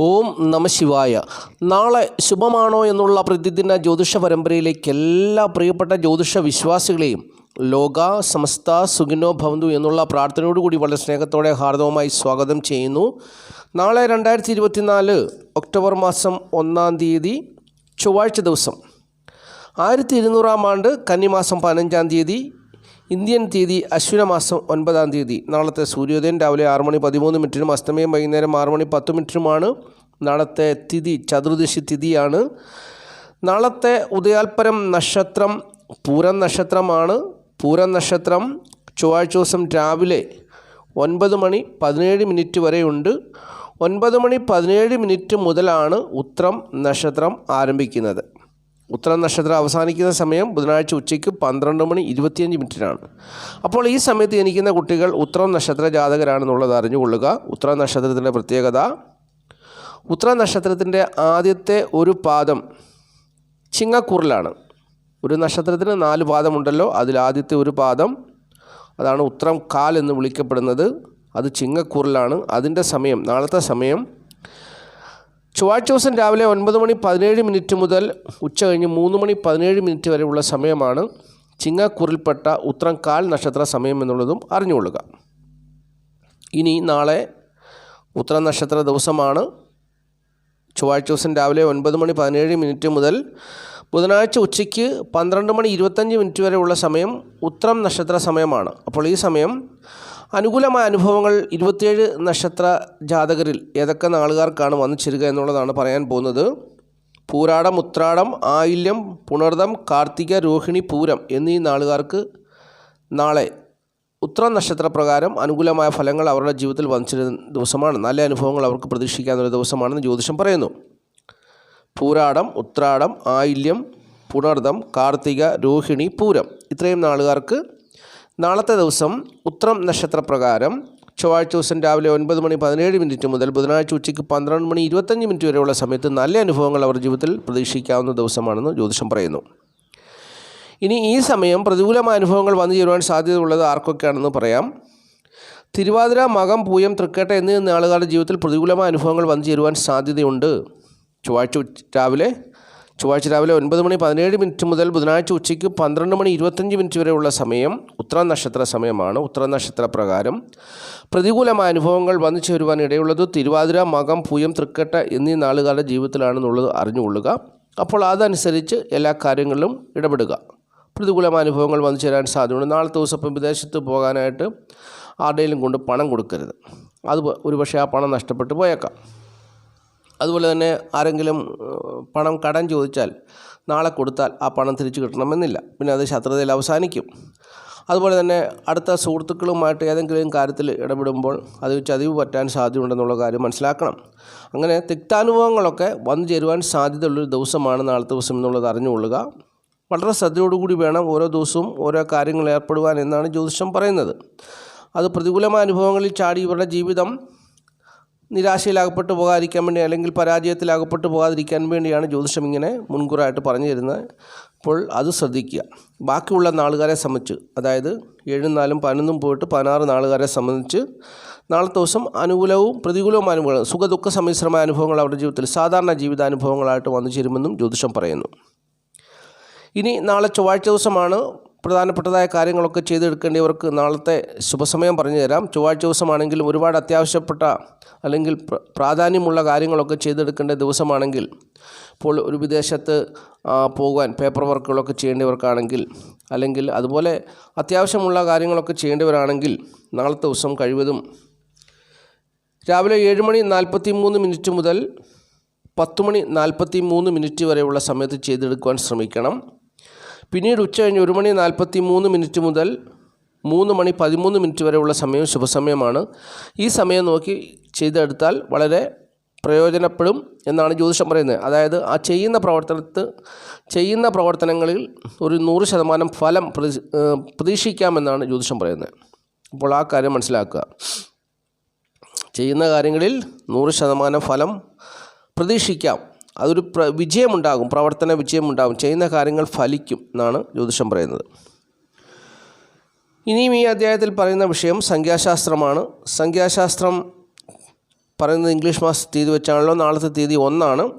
ഓം നമ ശിവായ. നാളെ ശുഭമാണോ എന്നുള്ള പ്രതിദിന ജ്യോതിഷ പരമ്പരയിലേക്ക് എല്ലാ പ്രിയപ്പെട്ട ജ്യോതിഷ വിശ്വാസികളെയും ലോക സമസ്ത സുഖിനോ ഭവന്തു എന്നുള്ള പ്രാർത്ഥനയോടുകൂടി വളരെ സ്നേഹത്തോടെ ഹാർദവുമായി സ്വാഗതം ചെയ്യുന്നു. നാളെ രണ്ടായിരത്തി ഇരുപത്തിനാല് ഒക്ടോബർ മാസം ഒന്നാം തീയതി ചൊവ്വാഴ്ച ദിവസം. ആയിരത്തി ഇരുന്നൂറാം ആണ്ട് കന്നിമാസം പതിനഞ്ചാം തീയതി ഇന്ത്യൻ തീയതി അശ്വിനമാസം ഒൻപതാം തീയതി. നാളത്തെ സൂര്യോദയം രാവിലെ ആറ് മണി പതിമൂന്ന് മിനിറ്റിനും അസ്തമയം വൈകുന്നേരം ആറ് മണി പത്ത് മിനിറ്റിനുമാണ്. നാളത്തെ തിഥി ചതുർദശി തിഥിയാണ്. നാളത്തെ ഉദയാൽപരം നക്ഷത്രം പൂരം നക്ഷത്രമാണ്. പൂരം നക്ഷത്രം ചൊവ്വാഴ്ച ദിവസം രാവിലെ ഒൻപത് മണി പതിനേഴ് മിനിറ്റ് വരെയുണ്ട്. ഒൻപത് മണി പതിനേഴ് മിനിറ്റ് മുതലാണ് ഉത്രം നക്ഷത്രം ആരംഭിക്കുന്നത്. ഉത്തരം നക്ഷത്രം അവസാനിക്കുന്ന സമയം ബുധനാഴ്ച ഉച്ചയ്ക്ക് പന്ത്രണ്ട് മണി ഇരുപത്തിയഞ്ച് മിനിറ്റിനാണ്. അപ്പോൾ ഈ സമയത്ത് ജനിക്കുന്ന കുട്ടികൾ ഉത്തരം നക്ഷത്ര ജാതകരാണെന്നുള്ളത് അറിഞ്ഞുകൊള്ളുക. ഉത്തരം നക്ഷത്രത്തിന്റെ പ്രത്യേകത ഉത്തരം നക്ഷത്രത്തിന്റെ ആദ്യത്തെ ഒരു പാദം ചിങ്ങക്കൂറിലാണ്. ഒരു നക്ഷത്രത്തിന് നാല് പാദമുണ്ടല്ലോ അതിൽ ആദ്യത്തെ ഒരു പാദം അതാണ് ഉത്തരം കാൽ എന്ന് വിളിക്കപ്പെടുന്നത്. അത് ചിങ്ങക്കൂറിലാണ്. അതിന്റെ സമയം നാളത്തെ സമയം ചൊവ്വാഴ്ച ദിവസം രാവിലെ ഒൻപത് മണി പതിനേഴ് മിനിറ്റ് മുതൽ ഉച്ച കഴിഞ്ഞ് മൂന്ന് മണി പതിനേഴ് മിനിറ്റ് വരെയുള്ള സമയമാണ് ചിങ്ങക്കുറിൽപ്പെട്ട ഉത്രം കാൽ നക്ഷത്ര സമയം എന്നുള്ളതും അറിഞ്ഞുകൊള്ളുക. ഇനി നാളെ ഉത്തര നക്ഷത്ര ദിവസമാണ്. ചൊവ്വാഴ്ച ദിവസം രാവിലെ ഒൻപത് മണി പതിനേഴ് മിനിറ്റ് മുതൽ ബുധനാഴ്ച ഉച്ചയ്ക്ക് പന്ത്രണ്ട് മണി ഇരുപത്തഞ്ച് മിനിറ്റ് വരെയുള്ള സമയം ഉത്രം നക്ഷത്ര സമയമാണ്. അപ്പോൾ ഈ സമയം അനുകൂലമായ അനുഭവങ്ങൾ ഇരുപത്തിയേഴ് നക്ഷത്ര ജാതകരിൽ ഏതൊക്കെ നാളുകാർക്കാണ് വന്നു ചേരുക എന്നുള്ളതാണ് പറയാൻ പോകുന്നത്. പൂരാടം ഉത്രാടം ആയില്യം പുണർദം കാർത്തിക രോഹിണി പൂരം എന്നീ നാളുകാർക്ക് നാളെ ഉത്ര നക്ഷത്രപ്രകാരം അനുകൂലമായ ഫലങ്ങൾ അവരുടെ ജീവിതത്തിൽ വന്നിച്ചിരുന്ന ദിവസമാണ്. നല്ല അനുഭവങ്ങൾ അവർക്ക് പ്രതീക്ഷിക്കാവുന്ന ദിവസമാണെന്ന് ജ്യോതിഷം പറയുന്നു. പൂരാടം ഉത്രാടം ആയില്യം പുണർദം കാർത്തിക രോഹിണി പൂരം ഇത്രയും നാളുകാർക്ക് നാളത്തെ ദിവസം ഉത്രം നക്ഷത്രപ്രകാരം ചൊവ്വാഴ്ച ദിവസം രാവിലെ ഒൻപത് മണി പതിനേഴ് മിനിറ്റ് മുതൽ ബുധനാഴ്ച ഉച്ചയ്ക്ക് പന്ത്രണ്ട് മണി ഇരുപത്തഞ്ച് മിനിറ്റ് വരെയുള്ള സമയത്ത് നല്ല അനുഭവങ്ങൾ അവർ ജീവിതത്തിൽ പ്രതീക്ഷിക്കാവുന്ന ദിവസമാണെന്ന് ജ്യോതിഷം പറയുന്നു. ഇനി ഈ സമയം പ്രതികൂലമായ അനുഭവങ്ങൾ വന്നു ചേരുവാൻ സാധ്യതയുള്ളത് ആർക്കൊക്കെയാണെന്ന് പറയാം. തിരുവാതിര മകം പൂയം തൃക്കേട്ട എന്നീ ആളുകളുടെ ജീവിതത്തിൽ പ്രതികൂലമായ അനുഭവങ്ങൾ വന്നു ചേരുവാൻ സാധ്യതയുണ്ട്. ചൊവ്വാഴ്ച രാവിലെ ചൊവ്വാഴ്ച രാവിലെ ഒൻപത് മണി പതിനേഴ് മിനിറ്റ് മുതൽ ബുധനാഴ്ച ഉച്ചയ്ക്ക് പന്ത്രണ്ട് മണി ഇരുപത്തഞ്ച് മിനിറ്റ് വരെയുള്ള സമയം ഉത്തര നക്ഷത്ര സമയമാണ്. ഉത്തര നക്ഷത്ര പ്രകാരം പ്രതികൂലമായ അനുഭവങ്ങൾ വന്നു ചേരുവാൻ ഇടയുള്ളത് തിരുവാതിര മകം പൂയം തൃക്കട്ട എന്നീ നാളുകാരുടെ ജീവിതത്തിലാണെന്നുള്ളത് അറിഞ്ഞുകൊള്ളുക. അപ്പോൾ അതനുസരിച്ച് എല്ലാ കാര്യങ്ങളിലും ഇടപെടുക. പ്രതികൂലമായ അനുഭവങ്ങൾ വന്നു ചേരാൻ സാധ്യതയുണ്ട്. നാളത്തെ ദിവസം ഇപ്പം വിദേശത്ത് പോകാനായിട്ട് ആരുടെയും കൊണ്ട് പണം കൊടുക്കരുത്. അത് ഒരുപക്ഷെ ആ പണം നഷ്ടപ്പെട്ടു പോയേക്കാം. അതുപോലെ തന്നെ ആരെങ്കിലും പണം കടം ചോദിച്ചാൽ നാളെ കൊടുത്താൽ ആ പണം തിരിച്ചു കിട്ടണമെന്നില്ല. പിന്നെ അത് ശത്രുതയിൽ അവസാനിക്കും. അതുപോലെ തന്നെ അടുത്ത സുഹൃത്തുക്കളുമായിട്ട് ഏതെങ്കിലും കാര്യത്തിൽ ഇടപെടുമ്പോൾ അത് ചതിവ് പറ്റാൻ സാധ്യതയുണ്ടെന്നുള്ള കാര്യം മനസ്സിലാക്കണം. അങ്ങനെ തിക്താനുഭവങ്ങളൊക്കെ വന്നു ചേരുവാൻ സാധ്യതയുള്ളൊരു ദിവസമാണ് നാളത്തെ ദിവസം എന്നുള്ളത് അറിഞ്ഞുകൊള്ളുക. വളരെ ശ്രദ്ധയോടുകൂടി വേണം ഓരോ ദിവസവും ഓരോ കാര്യങ്ങൾ ഏർപ്പെടുവാൻ എന്നാണ് ജ്യോതിഷം പറയുന്നത്. അത് പ്രതികൂലമായ അനുഭവങ്ങളിൽ ചാടി ഇവരുടെ ജീവിതം നിരാശയിലകപ്പെട്ടു പോകാതിരിക്കാൻ വേണ്ടി അല്ലെങ്കിൽ പരാജയത്തിലകപ്പെട്ടു പോകാതിരിക്കാൻ വേണ്ടിയാണ് ജ്യോതിഷം ഇങ്ങനെ മുൻകൂറായിട്ട് പറഞ്ഞു തരുന്നത്. അപ്പോൾ അത് ശ്രദ്ധിക്കുക. ബാക്കിയുള്ള നാളുകാരെ സംബന്ധിച്ച് അതായത് ഏഴും നാലും പതിനൊന്നും പോയിട്ട് പതിനാറ് നാളുകാരെ സംബന്ധിച്ച് നാളത്തെ ദിവസം അനുകൂലവും പ്രതികൂലവും അനുഭവങ്ങൾ സുഖദുഃഖ സമ്മിശ്രമായ അനുഭവങ്ങൾ അവരുടെ ജീവിതത്തിൽ സാധാരണ ജീവിതാനുഭവങ്ങളായിട്ട് വന്നു ചേരുമെന്നും ജ്യോതിഷം പറയുന്നു. ഇനി നാളെ ചൊവ്വാഴ്ച ദിവസമാണ് പ്രധാനപ്പെട്ടതായ കാര്യങ്ങളൊക്കെ ചെയ്തെടുക്കേണ്ടിയവർക്ക് നാളത്തെ ശുഭസമയം പറഞ്ഞു തരാം. ചൊവ്വാഴ്ച ദിവസമാണെങ്കിലും ഒരുപാട് അത്യാവശ്യപ്പെട്ട അല്ലെങ്കിൽ പ്രാധാന്യമുള്ള കാര്യങ്ങളൊക്കെ ചെയ്തെടുക്കേണ്ട ദിവസമാണെങ്കിൽ ഇപ്പോൾ ഒരു വിദേശത്ത് പോകാൻ പേപ്പർ വർക്കുകളൊക്കെ ചെയ്യേണ്ടവർക്കാണെങ്കിൽ അല്ലെങ്കിൽ അതുപോലെ അത്യാവശ്യമുള്ള കാര്യങ്ങളൊക്കെ ചെയ്യേണ്ടവരാണെങ്കിൽ നാളത്തെ ദിവസം കഴിവതും രാവിലെ ഏഴ് മണി നാൽപ്പത്തി മൂന്ന് മിനിറ്റ് മുതൽ പത്ത് മണി നാൽപ്പത്തി മൂന്ന് മിനിറ്റ് വരെയുള്ള സമയത്ത് ചെയ്തെടുക്കുവാൻ ശ്രമിക്കണം. പിന്നീട് ഉച്ച കഴിഞ്ഞ് ഒരു മണി നാൽപ്പത്തി മൂന്ന് മിനിറ്റ് മുതൽ മൂന്ന് മണി പതിമൂന്ന് മിനിറ്റ് വരെയുള്ള സമയം ശുഭസമയമാണ്. ഈ സമയം നോക്കി ചെയ്തെടുത്താൽ വളരെ പ്രയോജനപ്പെടും എന്നാണ് ജ്യോതിഷം പറയുന്നത്. അതായത് ആ ചെയ്യുന്ന പ്രവർത്തനത്ത് ചെയ്യുന്ന പ്രവർത്തനങ്ങളിൽ ഒരു നൂറ് ശതമാനം ഫലം പ്രതി പ്രതീക്ഷിക്കാമെന്നാണ് ജ്യോതിഷം പറയുന്നത്. അപ്പോൾ ആ കാര്യം മനസ്സിലാക്കുക. ചെയ്യുന്ന കാര്യങ്ങളിൽ നൂറ് ശതമാനം ഫലം പ്രതീക്ഷിക്കാം. അതൊരു പ്ര വിജയമുണ്ടാകും പ്രവർത്തന വിജയമുണ്ടാകും. ചെയ്യുന്ന കാര്യങ്ങൾ ഫലിക്കും എന്നാണ് ജ്യോതിഷം പറയുന്നത്. ഇനിയും ഈ അധ്യായത്തിൽ പറയുന്ന വിഷയം സംഖ്യാശാസ്ത്രമാണ്. സംഖ്യാശാസ്ത്രം പറയുന്നത് ഇംഗ്ലീഷ് മാസ തീയതി വെച്ചാണല്ലോ. നാളത്തെ തീയതി ഒന്നാണ്.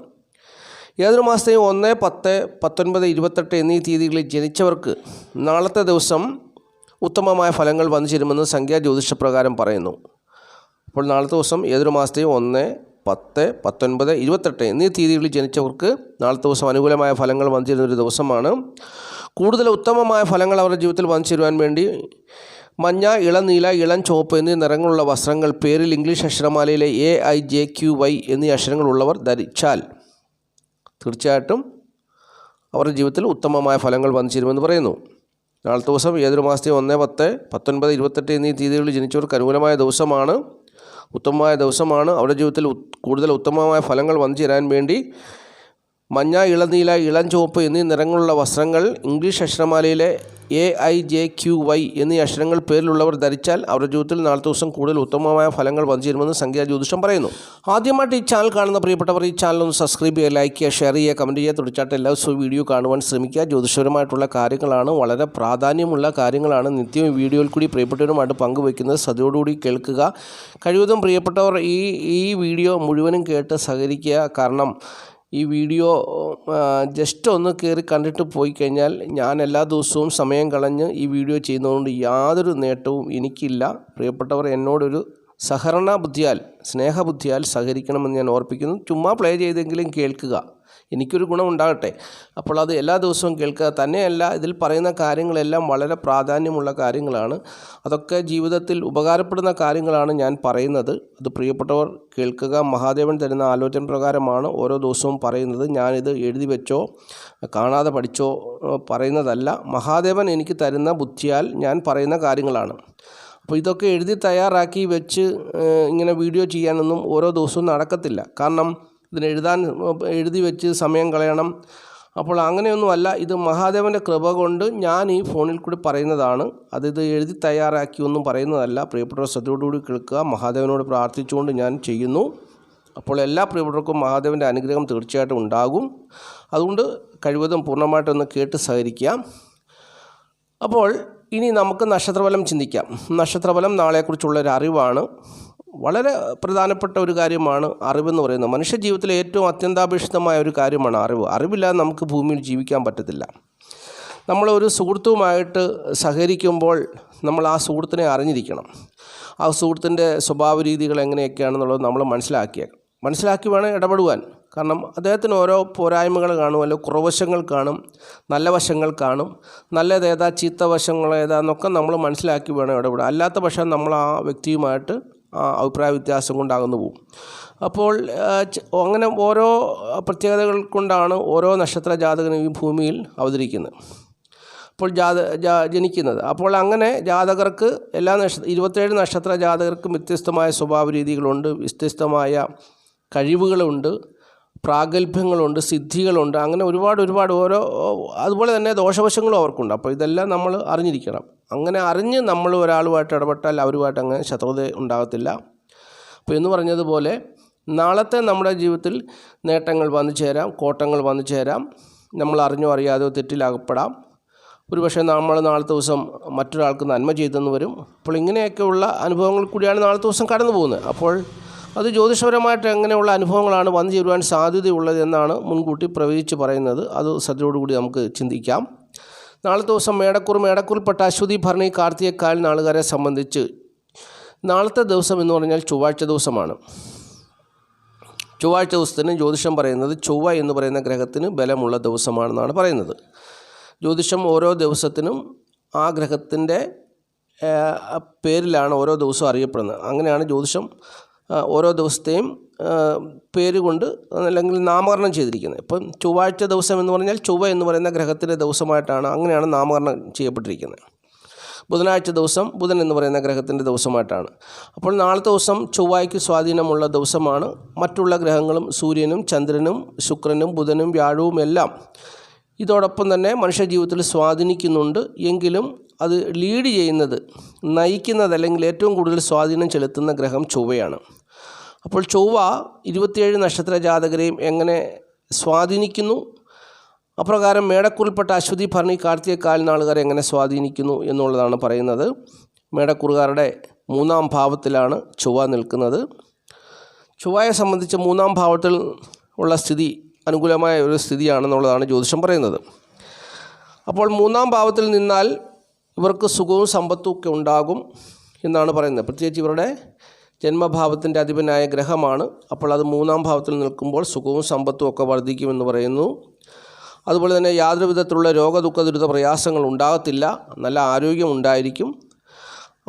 ഏതൊരു മാസത്തെയും ഒന്ന് പത്ത് പത്തൊൻപത് ഇരുപത്തെട്ട് എന്നീ തീയതികളിൽ ജനിച്ചവർക്ക് നാളത്തെ ദിവസം ഉത്തമമായ ഫലങ്ങൾ വന്നു ചേരുമെന്ന് സംഖ്യാ ജ്യോതിഷപ്രകാരം പറയുന്നു. അപ്പോൾ നാളത്തെ ദിവസം ഏതൊരു മാസത്തെയും ഒന്ന് പത്ത് പത്തൊൻപത് ഇരുപത്തെട്ട് എന്നീ തീയതികളിൽ ജനിച്ചവർക്ക് നാളത്തെ ദിവസം അനുകൂലമായ ഫലങ്ങൾ വന്നു ഒരു ദിവസമാണ്. കൂടുതൽ ഉത്തമമായ ഫലങ്ങൾ അവരുടെ ജീവിതത്തിൽ വന്നു ചേരുവാൻ വേണ്ടി മഞ്ഞ ഇളനീല ഇളം ചുവപ്പ് എന്നീ നിറങ്ങളുള്ള വസ്ത്രങ്ങൾ പേരിൽ English അക്ഷരമാലയിലെ A I J Q Y എന്നീ അക്ഷരങ്ങളുള്ളവർ ധരിച്ചാൽ തീർച്ചയായിട്ടും അവരുടെ ജീവിതത്തിൽ ഉത്തമമായ ഫലങ്ങൾ വന്നു ചേരുമെന്ന് പറയുന്നു. നാളത്തെ ദിവസം ഏതൊരു മാസത്തെ ഒന്ന് പത്ത് പത്തൊൻപത് ഇരുപത്തെട്ട് എന്നീ തീയതികളിൽ ജനിച്ചവർക്ക് അനുകൂലമായ ദിവസമാണ്. ഉത്തമമായ ദിവസമാണ്. അവരുടെ ജീവിതത്തിൽ കൂടുതൽ ഉത്തമമായ ഫലങ്ങൾ വന്നു ചേരാൻ വേണ്ടി മഞ്ഞ ഇളനീല ഇളം ചുവപ്പ് എന്നീ നിറങ്ങളുള്ള വസ്ത്രങ്ങൾ English അക്ഷരമാലയിലെ A I J Q Y എന്നീ അക്ഷരങ്ങൾ പേരിലുള്ളവർ ധരിച്ചാൽ അവരുടെ ജീവിതത്തിൽ നാളത്തെ ദിവസം കൂടുതൽ ഉത്തമമായ ഫലങ്ങൾ വന്നു ചേരുമെന്ന് സംഖ്യാ ജ്യോതിഷം പറയുന്നു. ആദ്യമായിട്ട് ഈ ചാനൽ കാണുന്ന പ്രിയപ്പെട്ടവർ ഈ ചാനൽ ഒന്ന് സബ്സ്ക്രൈബ് ചെയ്യുക ലൈക്ക് ചെയ്യുക ഷെയർ ചെയ്യുക കമന്റ് ചെയ്യുക. തുടച്ചാട്ട് എല്ലാ ദിവസവും വീഡിയോ കാണുവാൻ ശ്രമിക്കുക. ജ്യോതിഷപരമായിട്ടുള്ള കാര്യങ്ങളാണ് വളരെ പ്രാധാന്യമുള്ള കാര്യങ്ങളാണ്. നിത്യവും വീഡിയോയിൽ കൂടി പ്രിയപ്പെട്ടവരുമായിട്ട് പങ്കുവയ്ക്കുന്നത്. സതിയോടുകൂടി കേൾക്കുക. കഴിവതും പ്രിയപ്പെട്ടവർ ഈ ഈ വീഡിയോ മുഴുവനും കേട്ട് സഹകരിക്കുക. കാരണം ഈ വീഡിയോ ജസ്റ്റ് ഒന്ന് കയറി കണ്ടിട്ട് പോയി കഴിഞ്ഞാൽ ഞാൻ എല്ലാ ദിവസവും സമയം കളഞ്ഞ് ഈ വീഡിയോ ചെയ്യുന്നതുകൊണ്ട് യാതൊരു നേട്ടവും എനിക്കില്ല. പ്രിയപ്പെട്ടവർ എന്നോടൊരു സഹകരണ ബുദ്ധിയാൽ സ്നേഹബുദ്ധിയാൽ സഹകരിക്കണമെന്ന് ഞാൻ ഓർപ്പിക്കുന്നു. ചുമ്മാ പ്ലേ ചെയ്തെങ്കിലും കേൾക്കുക. എനിക്കൊരു ഗുണം ഉണ്ടാകട്ടെ അപ്പോൾ അത് എല്ലാ ദിവസവും കേൾക്കുക. തന്നെയല്ല ഇതിൽ പറയുന്ന കാര്യങ്ങളെല്ലാം വളരെ പ്രാധാന്യമുള്ള കാര്യങ്ങളാണ്. അതൊക്കെ ജീവിതത്തിൽ ഉപകാരപ്പെടുന്ന കാര്യങ്ങളാണ് ഞാൻ പറയുന്നത്. അത് പ്രിയപ്പെട്ടവർ കേൾക്കുക. മഹാദേവൻ തരുന്ന ആലോചന പ്രകാരമാണ് ഓരോ ദിവസവും പറയുന്നത്. ഞാനിത് എഴുതി വെച്ചോ കാണാതെ പഠിച്ചോ പറയുന്നതല്ല. മഹാദേവൻ എനിക്ക് തരുന്ന ബുദ്ധിയാൽ ഞാൻ പറയുന്ന കാര്യങ്ങളാണ്. അപ്പോൾ ഇതൊക്കെ എഴുതി തയ്യാറാക്കി വെച്ച് ഇങ്ങനെ വീഡിയോ ചെയ്യാനൊന്നും ഓരോ ദിവസവും നടക്കത്തില്ല. കാരണം ഇതിന് എഴുതാൻ എഴുതി വെച്ച് സമയം കളയണം. അപ്പോൾ അങ്ങനെയൊന്നുമല്ല ഇത് മഹാദേവന്റെ കൃപ കൊണ്ട് ഞാൻ ഈ ഫോണിൽ കൂടി പറയുന്നതാണ്. അത് ഇത് എഴുതി തയ്യാറാക്കി ഒന്നും പറയുന്നതല്ല. പ്രിയപ്പെട്ടവർ ശ്രദ്ധയോടുകൂടി കേൾക്കുക. മഹാദേവനോട് പ്രാർത്ഥിച്ചുകൊണ്ട് ഞാൻ ചെയ്യുന്നു. അപ്പോൾ എല്ലാ പ്രിയപ്പെട്ടവർക്കും മഹാദേവന്റെ അനുഗ്രഹം തീർച്ചയായിട്ടും ഉണ്ടാകും. അതുകൊണ്ട് കഴിവതും പൂർണമായിട്ടൊന്ന് കേട്ട് സഹകരിക്കുക. അപ്പോൾ ഇനി നമുക്ക് നക്ഷത്രഫലം ചിന്തിക്കാം. നക്ഷത്രഫലം നാളെക്കുറിച്ചുള്ള ഒരു അറിവാണ് വളരെ പ്രധാനപ്പെട്ട ഒരു കാര്യമാണ് അറിവെന്ന് പറയുന്നത്. മനുഷ്യ ജീവിതത്തിലെ ഏറ്റവും അത്യന്താപേക്ഷിതമായ ഒരു കാര്യമാണ് അറിവ്. അറിവില്ലാതെ നമുക്ക് ഭൂമിയിൽ ജീവിക്കാൻ പറ്റത്തില്ല. ഒരു സുഹൃത്തുമായിട്ട് സഹകരിക്കുമ്പോൾ നമ്മൾ ആ സുഹൃത്തിനെ അറിഞ്ഞിരിക്കണം. ആ സുഹൃത്തിന്റെ സ്വഭാവ രീതികൾ എങ്ങനെയൊക്കെയാണെന്നുള്ളത് നമ്മൾ മനസ്സിലാക്കിയേക്കണം മനസ്സിലാക്കി വേണം ഇടപെടുവാൻ. കാരണം അദ്ദേഹത്തിന് ഓരോ പോരായ്മകൾ കാണും അല്ലെങ്കിൽ കുറവശങ്ങൾ കാണും നല്ല വശങ്ങൾ കാണും. നല്ലതേതാ ചീത്ത വശങ്ങൾ ഏതാന്നൊക്കെ നമ്മൾ മനസ്സിലാക്കി വേണം ഇടപെടുക അല്ലാത്ത പക്ഷം നമ്മൾ ആ വ്യക്തിയുമായിട്ട് അഭിപ്രായ വ്യത്യാസം കൊണ്ടാകുന്നു പോകും അപ്പോൾ അങ്ങനെ ഓരോ പ്രത്യേകതകൾ കൊണ്ടാണ് ഓരോ നക്ഷത്ര ജാതകനും ഈ ഭൂമിയിൽ അവതരിക്കുന്നത്. അപ്പോൾ ജാത ജനിക്കുന്നത്. അപ്പോൾ അങ്ങനെ ജാതകർക്ക് എല്ലാ നക്ഷ ഇരുപത്തേഴ് നക്ഷത്ര ജാതകർക്കും വ്യത്യസ്തമായ സ്വഭാവ രീതികളുണ്ട് വ്യത്യസ്തമായ കഴിവുകളുണ്ട്. പ്രാഗൽഭ്യങ്ങളുണ്ട് സിദ്ധികളുണ്ട് അങ്ങനെ ഒരുപാട് ഒരുപാട് ഓരോ അതുപോലെ തന്നെ ദോഷവശങ്ങളും അവർക്കുണ്ട്. അപ്പോൾ ഇതെല്ലാം നമ്മൾ അറിഞ്ഞിരിക്കണം. അങ്ങനെ അറിഞ്ഞ് നമ്മൾ ഒരാളുമായിട്ട് ഇടപെട്ടാൽ അവരുമായിട്ട് അങ്ങനെ ശത്രുത ഉണ്ടാകത്തില്ല. അപ്പോൾ എന്ന് പറഞ്ഞതുപോലെ നാളത്തെ നമ്മുടെ ജീവിതത്തിൽ നേട്ടങ്ങൾ വന്നു ചേരാം കോട്ടങ്ങൾ വന്നു ചേരാം. നമ്മൾ അറിഞ്ഞോ അറിയാതെയോ തെറ്റിലകപ്പെടാം. ഒരുപക്ഷെ നമ്മൾ നാളത്തെ ദിവസം മറ്റൊരാൾക്ക് നന്മ ചെയ്തെന്ന് വരും. അപ്പോൾ ഇങ്ങനെയൊക്കെയുള്ള അനുഭവങ്ങൾ കൂടിയാണ് നാളത്തെ ദിവസം കടന്നു പോകുന്നത് അപ്പോൾ അത് ജ്യോതിഷപരമായിട്ട് എങ്ങനെയുള്ള അനുഭവങ്ങളാണ് വന്നു ചേരുവാൻ സാധ്യതയുള്ളത് എന്നാണ് മുൻകൂട്ടി പ്രവചിച്ച് പറയുന്നത്. അത് ശ്രദ്ധയോടുകൂടി നമുക്ക് ചിന്തിക്കാം. നാളത്തെ ദിവസം മേടക്കൂർ മേടക്കൂറിൽപ്പെട്ട അശ്വതി ഭരണി കാർത്തികക്കാൽ നാളുകാരെ സംബന്ധിച്ച് നാളത്തെ ദിവസം എന്ന് പറഞ്ഞാൽ ചൊവ്വാഴ്ച ദിവസമാണ്. ചൊവ്വാഴ്ച ദിവസത്തിന് ജ്യോതിഷം പറയുന്നത് ചൊവ്വ എന്ന് പറയുന്ന ഗ്രഹത്തിന് ബലമുള്ള ദിവസമാണെന്നാണ് പറയുന്നത്. ജ്യോതിഷം ഓരോ ദിവസത്തിനും ആ ഗ്രഹത്തിന്റെ പേരിലാണ് ഓരോ ദിവസവും അറിയപ്പെടുന്നത്. അങ്ങനെയാണ് ജ്യോതിഷം ഓരോ ദിവസത്തെയും പേര് കൊണ്ട് അല്ലെങ്കിൽ നാമകരണം ചെയ്തിരിക്കുന്നത്. ഇപ്പം ചൊവ്വാഴ്ച ദിവസം എന്ന് പറഞ്ഞാൽ ചൊവ്വ എന്ന് പറയുന്ന ഗ്രഹത്തിന്റെ ദിവസമായിട്ടാണ് അങ്ങനെയാണ് നാമകരണം ചെയ്യപ്പെട്ടിരിക്കുന്നത്. ബുധനാഴ്ച ദിവസം ബുധൻ എന്ന് പറയുന്ന ഗ്രഹത്തിന്റെ ദിവസമായിട്ടാണ്. അപ്പോൾ നാളത്തെ ദിവസം ചൊവ്വായ്ക്ക് സ്വാധീനമുള്ള ദിവസമാണ്. മറ്റുള്ള ഗ്രഹങ്ങളും സൂര്യനും ചന്ദ്രനും ശുക്രനും ബുധനും വ്യാഴവും എല്ലാം ഇതോടൊപ്പം തന്നെ മനുഷ്യജീവിതത്തിൽ സ്വാധീനിക്കുന്നുണ്ട്. എങ്കിലും അത് ലീഡ് ചെയ്യുന്നത് നയിക്കുന്നത് അല്ലെങ്കിൽ ഏറ്റവും കൂടുതൽ സ്വാധീനം ചെലുത്തുന്ന ഗ്രഹം ചൊവ്വയാണ്. അപ്പോൾ ചൊവ്വ ഇരുപത്തിയേഴ് നക്ഷത്ര ജാതകരെയും എങ്ങനെ സ്വാധീനിക്കുന്നു? അപ്രകാരം മേടക്കുറിൽപ്പെട്ട അശ്വതി ഭരണി കാർത്തിക കാൽനാളുകാരെ എങ്ങനെ സ്വാധീനിക്കുന്നു എന്നുള്ളതാണ് പറയുന്നത്. മേടക്കുറുകാരുടെ മൂന്നാം ഭാവത്തിലാണ് ചൊവ്വ നിൽക്കുന്നത്. ചൊവ്വയെ സംബന്ധിച്ച് മൂന്നാം ഭാവത്തിൽ ഉള്ള സ്ഥിതി അനുകൂലമായ ഒരു സ്ഥിതിയാണെന്നുള്ളതാണ് ജ്യോതിഷം പറയുന്നത്. അപ്പോൾ മൂന്നാം ഭാവത്തിൽ നിന്നാൽ ഇവർക്ക് സുഖവും സമ്പത്തും ഒക്കെ ഉണ്ടാകും എന്നാണ് പറയുന്നത്. പ്രത്യേകിച്ച് ഇവരുടെ ജന്മഭാവത്തിന്റെ അധിപനായ ഗ്രഹമാണ്. അപ്പോൾ അത് മൂന്നാം ഭാവത്തിൽ നിൽക്കുമ്പോൾ സുഖവും സമ്പത്തും ഒക്കെ വർദ്ധിക്കുമെന്ന് പറയുന്നു. അതുപോലെ തന്നെ യാതൊരു വിധത്തിലുള്ള രോഗദുഃഖ ദുരിത പ്രയാസങ്ങൾ ഉണ്ടാകത്തില്ല. നല്ല ആരോഗ്യം ഉണ്ടായിരിക്കും.